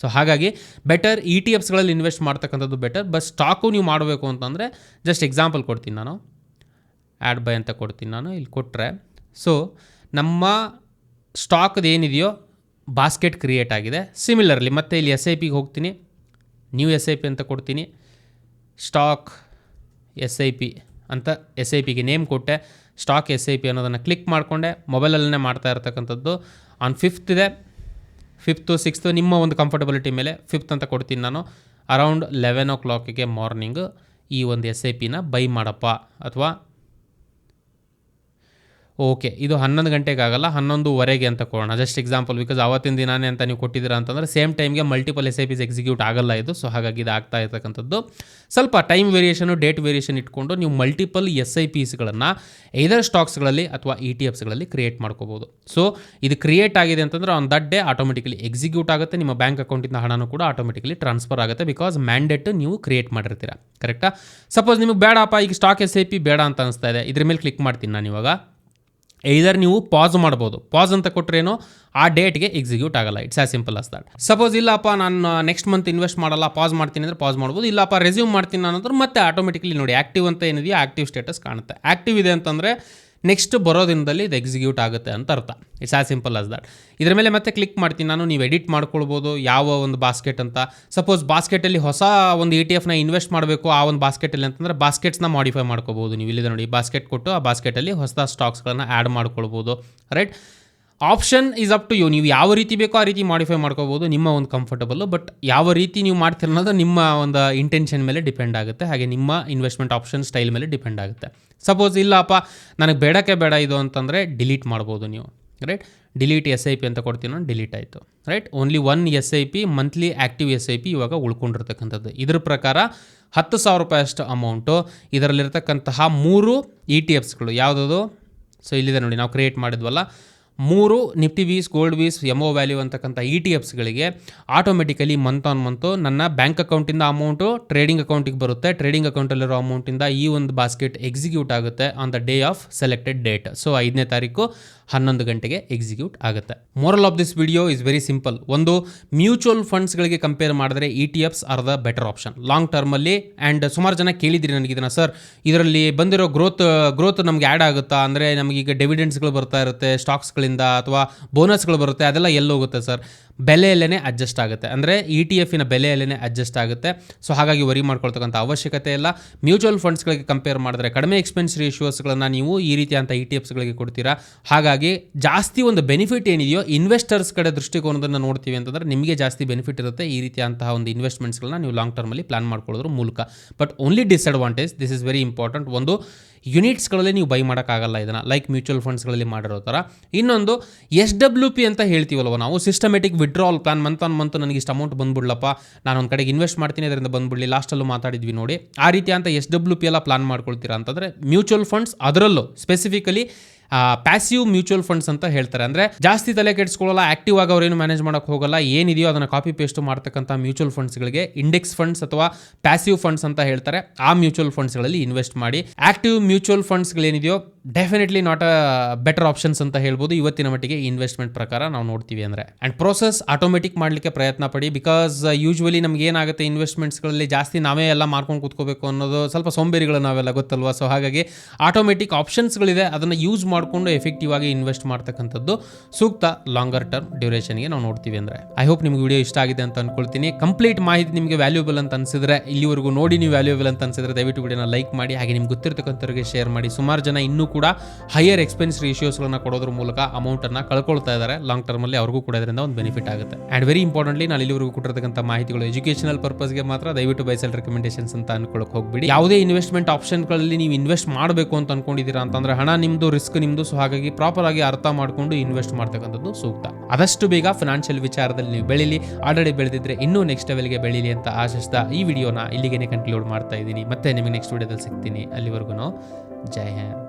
Speaker 1: ಸೊ ಹಾಗಾಗಿ ಬೆಟರ್ ಇ ಟಿ ಎಫ್ಸ್ಗಳಲ್ಲಿ ಇನ್ವೆಸ್ಟ್ ಮಾಡ್ತಕ್ಕಂಥದ್ದು ಬೆಟರ್ ಬಟ್ ಸ್ಟಾಕು ನೀವು ಮಾಡಬೇಕು ಅಂತಂದರೆ ಜಸ್ಟ್ ಎಕ್ಸಾಂಪಲ್ ಕೊಡ್ತೀನಿ ನಾನು. ಆ್ಯಡ್ ಬೈ ಅಂತ ಕೊಡ್ತೀನಿ ನಾನು, ಇಲ್ಲಿ ಕೊಟ್ಟರೆ ಸೊ ನಮ್ಮ ಸ್ಟಾಕ್ದು ಏನಿದೆಯೋ ಬಾಸ್ಕೆಟ್ ಕ್ರಿಯೇಟ್ ಆಗಿದೆ. ಸಿಮಿಲರ್ಲಿ ಮತ್ತೆ ಇಲ್ಲಿ ಎಸ್ ಐ ಪಿಗೆ ಹೋಗ್ತೀನಿ. ನ್ಯೂ ಎಸ್ ಐ ಪಿ ಅಂತ ಕೊಡ್ತೀನಿ. ಸ್ಟಾಕ್ ಎಸ್ ಐ ಪಿ ಅಂತ ಎಸ್ ಐ ಪಿಗೆ ನೇಮ್ ಕೊಟ್ಟೆ. ಸ್ಟಾಕ್ ಎಸ್ ಐ ಪಿ ಅನ್ನೋದನ್ನು ಕ್ಲಿಕ್ ಮಾಡಿಕೊಂಡೆ. ಮೊಬೈಲಲ್ಲೇ ಮಾಡ್ತಾ ಇರ್ತಕ್ಕಂಥದ್ದು. ಆನ್ ಫಿಫ್ತ್ ಇದೆ. ಫಿಫ್ತು ಸಿಕ್ಸ್ತು ನಿಮ್ಮ ಒಂದು ಕಂಫರ್ಟಬಿಲಿಟಿ ಮೇಲೆ ಫಿಫ್ತ್ ಅಂತ ಕೊಡ್ತೀನಿ ನಾನು. ಅರೌಂಡ್ ಲೆವೆನ್ ಓ ಕ್ಲಾಕಿಗೆ ಮಾರ್ನಿಂಗ್ ಈ ಒಂದು ಎಸ್ ಐ ಪಿನ ಬೈ ಮಾಡಪ್ಪ. ಅಥವಾ ಓಕೆ, ಇದು ಹನ್ನೊಂದು ಗಂಟೆಗೆ ಆಗಲ್ಲ ಹನ್ನೊಂದುವರೆಗೆ ಅಂತ ಕೊಡೋಣ. ಜಸ್ಟ್ ಎಕ್ಸಾಂಪಲ್ ಬಿಕಾಸ್ ಅವತ್ತಿನ ದಿನಾನೇ ಅಂತ ನೀವು ಕೊಟ್ಟಿದ್ದೀರ ಅಂತಂದರೆ ಸೇಮ್ ಟೈಮ್ಗೆ multiple S I Ps execute ಆಗಲ್ಲ ಇದು. ಸೊ ಹಾಗಾಗಿ ಇದು ಆಗ್ತಾ ಇರ್ತಕ್ಕಂಥದ್ದು. ಸ್ವಲ್ಪ ಟೈಮ್ ವೇರಿಯೇಷನು ಡೇಟ್ ವೇರಿಯೇಷನ್ ಇಟ್ಕೊಂಡು ನೀವು ಮಲ್ಟಿಪಲ್ ಎಸ್ ಐ ಪಿಸ್ಗಳನ್ನು ಐದರ್ ಸ್ಟಾಕ್ಸ್ಗಳಲ್ಲಿ ಅಥವಾ ಇ ಟಿ ಎಫ್ಸ್ಗಳಲ್ಲಿ ಕ್ರಿಯೇಟ್ ಮಾಡ್ಕೋಬೋದು. ಸೊ ಇದು ಕ್ರಿಯೇಟ್ ಆಗಿದೆ ಅಂತಂದರೆ on that day automatically execute ಆಗುತ್ತೆ, ನಿಮ್ಮ ಬ್ಯಾಂಕ್ ಅಕೌಂಟಿಂದ ಹಣನೂ ಕೂಡ ಆಟೋಮೆಟಿಕಲಿ ಟ್ರಾನ್ಸ್ಫರ್ ಆಗುತ್ತೆ ಬಿಕಾಸ್ ಮ್ಯಾಂಡೇಟ್ ನೀವು ಕ್ರಿಯೇಟ್ ಮಾಡಿರ್ತೀರ. ಕರೆಕ್ಟಾ ಸಪೋಸ್ ನಿಮಗೆ ಬೇಡಪ್ಪ, ಈಗ ಸ್ಟಾಕ್ ಎಸ್ ಐ ಪಿ ಬೇಡ ಅಂತ ಅನಿಸ್ತಾ ಇದೆ. ಇದ್ರ ಮೇಲೆ ಕ್ಲಿಕ್ ಮಾಡ್ತೀನಿ ನಾನು ಇವಾಗ. ಐದರ್ ನೀವು ಪಾಸ್ ಮಾಡ್ಬೋದು. ಪಾಸ್ ಅಂತ ಕೊಟ್ಟರೇನು ಆ ಡೇಟ್ಗೆ ಎಕ್ಸಿಕ್ಯೂಟ್ ಆಗಲ್ಲ. It's a simple as that suppose ಇಲ್ಲಪ್ಪ, ನಾನು ನೆಕ್ಸ್ಟ್ ಮಂತ್ ಇನ್ವೆಸ್ಟ್ ಮಾಡಲ್ಲ. ಪಾಸ್ ಮಾಡ್ತೀನಿ ಅಂದರೆ ಪಾಸ್ ಮಾಡ್ಬೋದು. ಇಲ್ಲಪ್ಪ ರೆಸ್ಯೂಮ್ ಮಾಡ್ತೀನಿ ಅನ್ನೋದ್ರೆ ಮತ್ತೆ ಆಟೋಮೆಟಿಕ್ಲಿ ನೋಡಿ ಆಕ್ಟಿವ್ ಅಂತ ಏನಿದೆಯೋ ಆಕ್ಟಿವ್ ಸ್ಟೇಟಸ್ ಕಾಣುತ್ತೆ. ಆಕ್ಟಿವ್ ಇದೆ ಅಂತಂದರೆ ನೆಕ್ಸ್ಟ್ ಬರೋ ದಿನದಲ್ಲಿ ಇದು ಎಕ್ಸಿಕ್ಯೂಟ್ ಆಗುತ್ತೆ ಅಂತ ಅರ್ಥ. It's a simple as that ಇದ್ರ ಮೇಲೆ ಮತ್ತೆ ಕ್ಲಿಕ್ ಮಾಡ್ತೀನಿ ನಾನು, ನೀವು ಎಡಿಟ್ ಮಾಡ್ಕೊಳ್ಬೋದು ಯಾವ ಒಂದು ಬಾಸ್ಕೆಟ್ ಅಂತ. ಸಪೋಸ್ ಬಾಸ್ಕೆಟಲ್ಲಿ ಹೊಸ ಒಂದು ಇ ಟಿ ಎಫ್ನ ಇನ್ವೆಸ್ಟ್ ಮಾಡಬೇಕು, ಆ ಒಂದು ಬಾಸ್ಕೆಟಲ್ಲಿ ಅಂತಂದರೆ ಬಾಸ್ಕೆಟ್ಸ್ನ ಮಾಡಿಫೈ ಮಾಡ್ಕೋಬೋದು ನೀವು. ಇಲ್ಲಿದೆ ನೋಡಿ ಬಾಸ್ಕೆಟ್ ಕೊಟ್ಟು ಆ ಬಾಸ್ಕೆಟಲ್ಲಿ ಹೊಸ ಸ್ಟಾಕ್ಸ್ಗಳನ್ನು ಆ್ಯಡ್ ಮಾಡ್ಕೊಳ್ಬೋದು right option is up to you ನೀವು ಯಾವ ರೀತಿ ಬೇಕೋ ಆ ರೀತಿ ಮಾಡಿಫೈ ಮಾಡ್ಕೋಬೋದು. ನಿಮ್ಮ ಒಂದು ಕಂಫರ್ಟಬಲ್ಲು ಬಟ್ ಯಾವ ರೀತಿ ನೀವು ಮಾಡ್ತೀರ ಅನ್ನೋದು ನಿಮ್ಮ ಒಂದು ಇಂಟೆನ್ಷನ್ ಮೇಲೆ ಡಿಪೆಂಡ್ ಆಗುತ್ತೆ. ಹಾಗೆ ನಿಮ್ಮ ಇನ್ವೆಸ್ಟ್ಮೆಂಟ್ ಆಪ್ಷನ್ ಸ್ಟೈಲ್ ಮೇಲೆ ಡಿಪೆಂಡ್ ಆಗುತ್ತೆ. ಸಪೋಸ್ ಇಲ್ಲಪ್ಪ, ನನಗೆ ಬೇಡಕ್ಕೆ ಬೇಡ ಇದು ಅಂತಂದರೆ ಡಿಲೀಟ್ ಮಾಡ್ಬೋದು ನೀವು. Right delete S I P ಅಂತ ಕೊಡ್ತೀನಿ ನಾನು ಡಿಲೀಟ್ ಆಯಿತು. Right only one S I P monthly active S I P ಇವಾಗ ಉಳ್ಕೊಂಡಿರ್ತಕ್ಕಂಥದ್ದು. ಇದ್ರ ಪ್ರಕಾರ ಹತ್ತು ಸಾವಿರ ರೂಪಾಯಿ ಅಷ್ಟು ಅಮೌಂಟು ಇದರಲ್ಲಿರ್ತಕ್ಕಂತಹ ಮೂರು ಇ ಟಿ ಎಫ್ಸ್ಗಳು ಯಾವುದದು? ಸೊ ಇಲ್ಲಿದೆ ನೋಡಿ, ನಾವು ಕ್ರಿಯೇಟ್ ಮಾಡಿದ್ವಲ್ಲ. ಮೂರು ನಿಫ್ಟಿ ವೀಸ್, ಗೋಲ್ಡ್ ವೀಸ್ ಎಮೋ ವ್ಯಾಲ್ಯೂ ಅಂತಕ್ಕಂಥ ಇ ಟಿ ಎಫ್ಸ್ಗಳಿಗೆ ಆಟೋಮೆಟಿಕಲಿ ಮಂತ್ ಆನ್ ಮಂತು ನನ್ನ ಬ್ಯಾಂಕ್ ಅಕೌಂಟಿಂದ ಅಮೌಂಟು ಟ್ರೇಡಿಂಗ್ ಅಕೌಂಟಿಗೆ ಬರುತ್ತೆ. ಟ್ರೇಡಿಂಗ್ ಅಕೌಂಟಲ್ಲಿರೋ ಅಮೌಂಟಿಂದ ಈ ಒಂದು ಬಾಸ್ಕೆಟ್ ಎಕ್ಸಿಕ್ಯೂಟ್ ಆಗುತ್ತೆ on the day of selected date so ಐದನೇ ತಾರೀಕು ಹನ್ನೊಂದು ಗಂಟೆಗೆ ಎಕ್ಸಿಕ್ಯೂಟ್ ಆಗುತ್ತೆ. Moral of this video is very simple ಒಂದು ಮ್ಯೂಚುವಲ್ ಫಂಡ್ಸ್ಗಳಿಗೆ ಕಂಪೇರ್ ಮಾಡಿದ್ರೆ E T Fs are the better option long ಟರ್ಮಲ್ಲಿ and ಸುಮಾರು ಜನ ಕೇಳಿದ್ರಿ ನನಗೆ ಇದನ್ನು ಸರ್ ಇದರಲ್ಲಿ ಬಂದಿರೋ ಗ್ರೋತ್ ಗ್ರೋತ್ ನಮ್ಗೆ ಆ್ಯಡ್ ಆಗುತ್ತಾ? ಅಂದರೆ ನಮಗೀಗ ಡಿವಿಡೆಂಡ್ಸ್ಗಳು ಬರ್ತಾ ಇರುತ್ತೆ ಸ್ಟಾಕ್ಸ್ಗಳಿಂದ ಅಥವಾ ಬೋನಸ್ಗಳು ಬರುತ್ತೆ, ಅದೆಲ್ಲ ಎಲ್ಲೋಗುತ್ತೆ ಸರ್? ಬೆಲೆಯಲ್ಲೇ ಅಡ್ಜಸ್ಟ್ ಆಗುತ್ತೆ. ಅಂದರೆ ಇ ಟಿ ಎಫಿನ ಬೆಲೆಯಲ್ಲೇ ಅಡ್ಜಸ್ಟ್ ಆಗುತ್ತೆ. ಸೊ ಹಾಗಾಗಿ ವರಿ ಮಾಡ್ಕೊಳ್ತಕ್ಕಂಥ ಅವಶ್ಯಕತೆ ಇಲ್ಲ. ಮ್ಯೂಚುವಲ್ ಫಂಡ್ಸ್ಗಳಿಗೆ ಕಂಪೇರ್ ಮಾಡಿದ್ರೆ ಕಡಿಮೆ ಎಕ್ಸ್ಪೆನ್ಸ್ ರೇಷಿಯೋಸ್ಗಳನ್ನು ನೀವು ಈ ರೀತಿಯಾದಂಥ ಇ ಟಿ ಎಫ್ಸ್ಗಳಿಗೆ ಕೊಡ್ತೀರಾ? ಹಾಗಾಗಿ ಜಾಸ್ತಿ ಒಂದು ಬೆನಿಫಿಟ್ ಏನಿದೆಯೋ ಇನ್ವೆಸ್ಟರ್ಸ್ ಕಡೆ ದೃಷ್ಟಿಕೋನದನ್ನು ನೋಡ್ತೀವಿ ಅಂತಂದರೆ ನಿಮಗೆ ಜಾಸ್ತಿ ಬೆನಿಫಿಟ್ ಇರುತ್ತೆ ಈ ರೀತಿಯಂತಹ ಒಂದು ಇನ್ವೆಸ್ಟ್ಮೆಂಟ್ಸ್ಗಳನ್ನ ನೀವು ಲಾಂಗ್ ಟರ್ಮಲ್ಲಿ ಪ್ಲಾನ್ ಮಾಡ್ಕೊಳ್ಳೋದ್ರ ಮೂಲಕ. But only disadvantage this is very important ಒಂದು ಯೂನಿಟ್ಸ್ಗಳಲ್ಲಿ ನೀವು ಬೈ ಮಾಡೋಕ್ಕಾಗಲ್ಲ ಇದನ್ನು ಲೈಕ್ ಮ್ಯೂಚುವಲ್ ಫಂಡ್ಸ್ಗಳಲ್ಲಿ ಮಾಡಿರೋ ಥರ ಇನ್ನೊಂದು ಎಸ್ ಡಬ್ಲ್ಯೂ ಪಿ ಅಂತ ಹೇಳ್ತೀವಲ್ವ ನಾವು systematic withdrawal plan month on month ನನಗೆ ಇಷ್ಟು ಅಮೌಂಟ್ ಬಂದ್ಬಿಡ್ಲಪ್ಪ, ನಾನು ಒಂದು ಕಡೆಗೆ ಇನ್ವೆಸ್ಟ್ ಮಾಡ್ತೀನಿ, ಅದರಿಂದ ಬಂದ್ಬಿಡಲಿ ಲಾಸ್ಟಲ್ಲೂ ಮಾತಾಡಿದ್ವಿ ನೋಡಿ. ಆ ರೀತಿ ಅಂತ ಎಸ್ ಡಬ್ಲ್ಯೂ ಪಿ ಎಲ್ಲ ಪ್ಲಾನ್ ಮಾಡ್ಕೊಳ್ತೀರಾ ಅಂತಂದರೆ ಮ್ಯೂಚುವಲ್ ಫಂಡ್ಸ್ ಅದರಲ್ಲೂ ಸ್ಪೆಸಿಫಿಕಲಿ ಪ್ಯಾಸಿವ್ ಮ್ಯೂಚುವಲ್ ಫಂಡ್ಸ್ ಅಂತ ಹೇಳ್ತಾರೆ. ಅಂದರೆ ಜಾಸ್ತಿ ತಲೆ ಕೆಡಿಸ್ಕೊಳ್ಳಲ್ಲ ಆಕ್ಟಿವ್ ಆಗಿ ಅವ್ರೇನು ಮ್ಯಾನೇಜ್ ಮಾಡೋಕ್ಕೆ ಹೋಗಲ್ಲ, ಏನಿದೆಯೋ ಅದನ್ನು ಕಾಪಿ ಪೇಸ್ಟ್ ಮಾಡ್ತಕ್ಕಂಥ ಮ್ಯೂಚುವಲ್ ಫಂಡ್ಸ್ಗಳಿಗೆ ಇಂಡೆಕ್ಸ್ ಫಂಡ್ಸ್ ಅಥವಾ ಪ್ಯಾಸಿವ್ ಫಂಡ್ಸ್ ಅಂತ ಹೇಳ್ತಾರೆ. ಆ ಮ್ಯೂಚುವಲ್ ಫಂಡ್ಸ್ಗಳಲ್ಲಿ ಇನ್ವೆಸ್ಟ್ ಮಾಡಿ. Active mutual ಫಂಡ್ಸ್ಗಳೇನಿದೆಯೋ definitely not a better options ಅಂತ ಹೇಳ್ಬೋದು. ಇವತ್ತಿನ ಮಟ್ಟಿಗೆ ಇನ್ವೆಸ್ಟ್ಮೆಂಟ್ ಪ್ರಕಾರ ನಾವು ನೋಡ್ತೀವಿ ಅಂದರೆ. ಆ್ಯಂಡ್ ಪ್ರೋಸೆಸ್ ಆಟೋಮೆಟಿಕ್ ಮಾಡಲಿಕ್ಕೆ ಪ್ರಯತ್ನ ಪಡಿ ಬಿಕಾಸ್ ಯೂಶ್ವಲಿ ನಮ್ಗೆ ಏನಾಗುತ್ತೆ ಇನ್ವೆಸ್ಟ್ಮೆಂಟ್ಸ್ಗಳಲ್ಲಿ ಜಾಸ್ತಿ ನಾವೇ ಎಲ್ಲ ಮಾರ್ಕೊಂಡು ಕೂತ್ಕೋಬೇಕು ಅನ್ನೋದು ಸ್ವಲ್ಪ ಸೋಂಬೇರಿಗಳು ನಾವೆಲ್ಲ ಗೊತ್ತಲ್ವಾ? ಸೊ ಹಾಗಾಗಿ ಆಟೋಮೆಟಿಕ್ ಆಪ್ಷನ್ಸ್ಗಳಿದೆ ಅದನ್ನು ಯೂಸ್ ಮಾಡಿಕೊಂಡು ಎಫೆಕ್ಟಿವ್ ಆಗಿ ಇನ್ವೆಸ್ಟ್ ಮಾಡ್ತಕ್ಕಂಥದ್ದು ಸೂಕ್ತ ಲಾಂಗರ್ ಟರ್ಮ್ ಡ್ಯೂರೇಷನ್ಗೆ ನಾವು ನೋಡ್ತೀವಿ ಅಂದರೆ. ಐ ಹೋಪ್ ನಿಮ್ಗೆ ವಿಡಿಯೋ ಇಷ್ಟ ಆಗಿದೆ ಅಂತ ಅನ್ಕೊಳ್ತೀನಿ. ಕಂಪ್ಲೀಟ್ ಮಾಹಿತಿ ನಿಮಗೆ ವ್ಯಾಲ್ಯೂಬಲ್ ಅಂತ ಅನ್ಸಿದ್ರೆ, ಇಲ್ಲಿವರೆಗೂ ನೋಡಿ ನೀವು ವ್ಯಾಲ್ಯೂಬಲ್ ಅಂತ ಅನ್ಸಿದ್ರೆ ದಯವಿಟ್ಟು ವಿಡಿಯೋನ ಲೈಕ್ ಮಾಡಿ, ಹಾಗೆ ನಿಮ್ಗೆ ಗೊತ್ತಿರ್ತಕ್ಕಂಥವ್ರಿಗೆ ಶೇರ್ ಮಾಡಿ. ಸುಮಾರು ಜನ ಇನ್ನೂ ಕೂಡ ಹೈಯರ್ ಎಕ್ಸ್ಪೆನ್ಸ್ ರೇಷಿಯೋಸ್ಗಳನ್ನ ಕೊಡೋದ್ರ ಮೂಲಕ ಅಮೌಂಟನ್ನು ಕಳ್ಕೊಳ್ತಾ ಇದ್ದಾರೆ ಲಾಂಗ್ ಟರ್ಮಲ್ಲಿ ಅವ್ರಿಗೂ ಕೂಡ ಇದರಿಂದ ಒಂದು ಬೆನಿಫಿಟ್ ಆಗುತ್ತೆ. ಆ್ಯಂಡ್ ವೆರಿ ಇಂಪಾರ್ಟೆಂಟ್ಲಿ ನಾನು ಇಲ್ಲಿವರೆಗೂ ಕೊಟ್ಟಿರ್ತಕ್ಕಂಥ ಮಾಹಿತಿಗಳು ಎಜುಕೇಷನಲ್ ಪರ್ಪಸ್ಗೆ ಮಾತ್ರ ದಯವಿಟ್ಟು ಬೈಸಲ್ ರೆಕಮೆಂಡೇಷನ್ಸ್ ಅಂತ ಅನ್ಕೊಳ್ಳೋಕೆ ಹೋಗ್ಬಿಡಿ. ಯಾವುದೇ ಇನ್ವೆಸ್ಟ್ಮೆಂಟ್ ಆಪ್ಷನ್ಗಳಲ್ಲಿ ನೀವು ಇನ್ವೆಸ್ಟ್ ಮಾಡಬೇಕು ಅಂತ ಅನ್ಕೊಂಡಿದ್ದೀರಾ ಅಂತಂದ್ರೆ, ಹಣ ನಿಮ್ಮದು ರಿಸ್ಕ್ ನಿಮ್ಮದು ಸೊ ಹಾಗಾಗಿ ಪ್ರಾಪರ್ ಆಗಿ ಅರ್ಥ ಮಾಡಿಕೊಂಡು ಇನ್ವೆಸ್ಟ್ ಮಾಡ್ತಕ್ಕಂಥದ್ದು ಸೂಕ್ತ. ಆದಷ್ಟು ಬೇಗ ಫಿನಾನ್ಷಿಯಲ್ ವಿಚಾರದಲ್ಲಿ ನೀವು ಬೆಳೀಲಿ. ಆಲ್ರೆಡಿ ಬೆಳೆದಿದ್ರೆ ಇನ್ನೂ ನೆಕ್ಸ್ಟ್ ಲೆವೆಲ್ಗೆ ಬೆಳೀಲಿ ಅಂತ ಆಶಿಸ್ತಾ ಈ ವಿಡಿಯೋನ ಇಲ್ಲಿಗೆ ಕನ್ಕ್ಲೂಡ್ ಮಾಡ್ತಾ ಇದ್ದೀನಿ. ಮತ್ತೆ ನಿಮಗೆ ನೆಕ್ಸ್ಟ್ ವಿಡಿಯೋದಲ್ಲಿ ಸಿಗ್ತೀನಿ. ಅಲ್ಲಿವರೆಗೂ ಜೈ ಹಿಂದ್.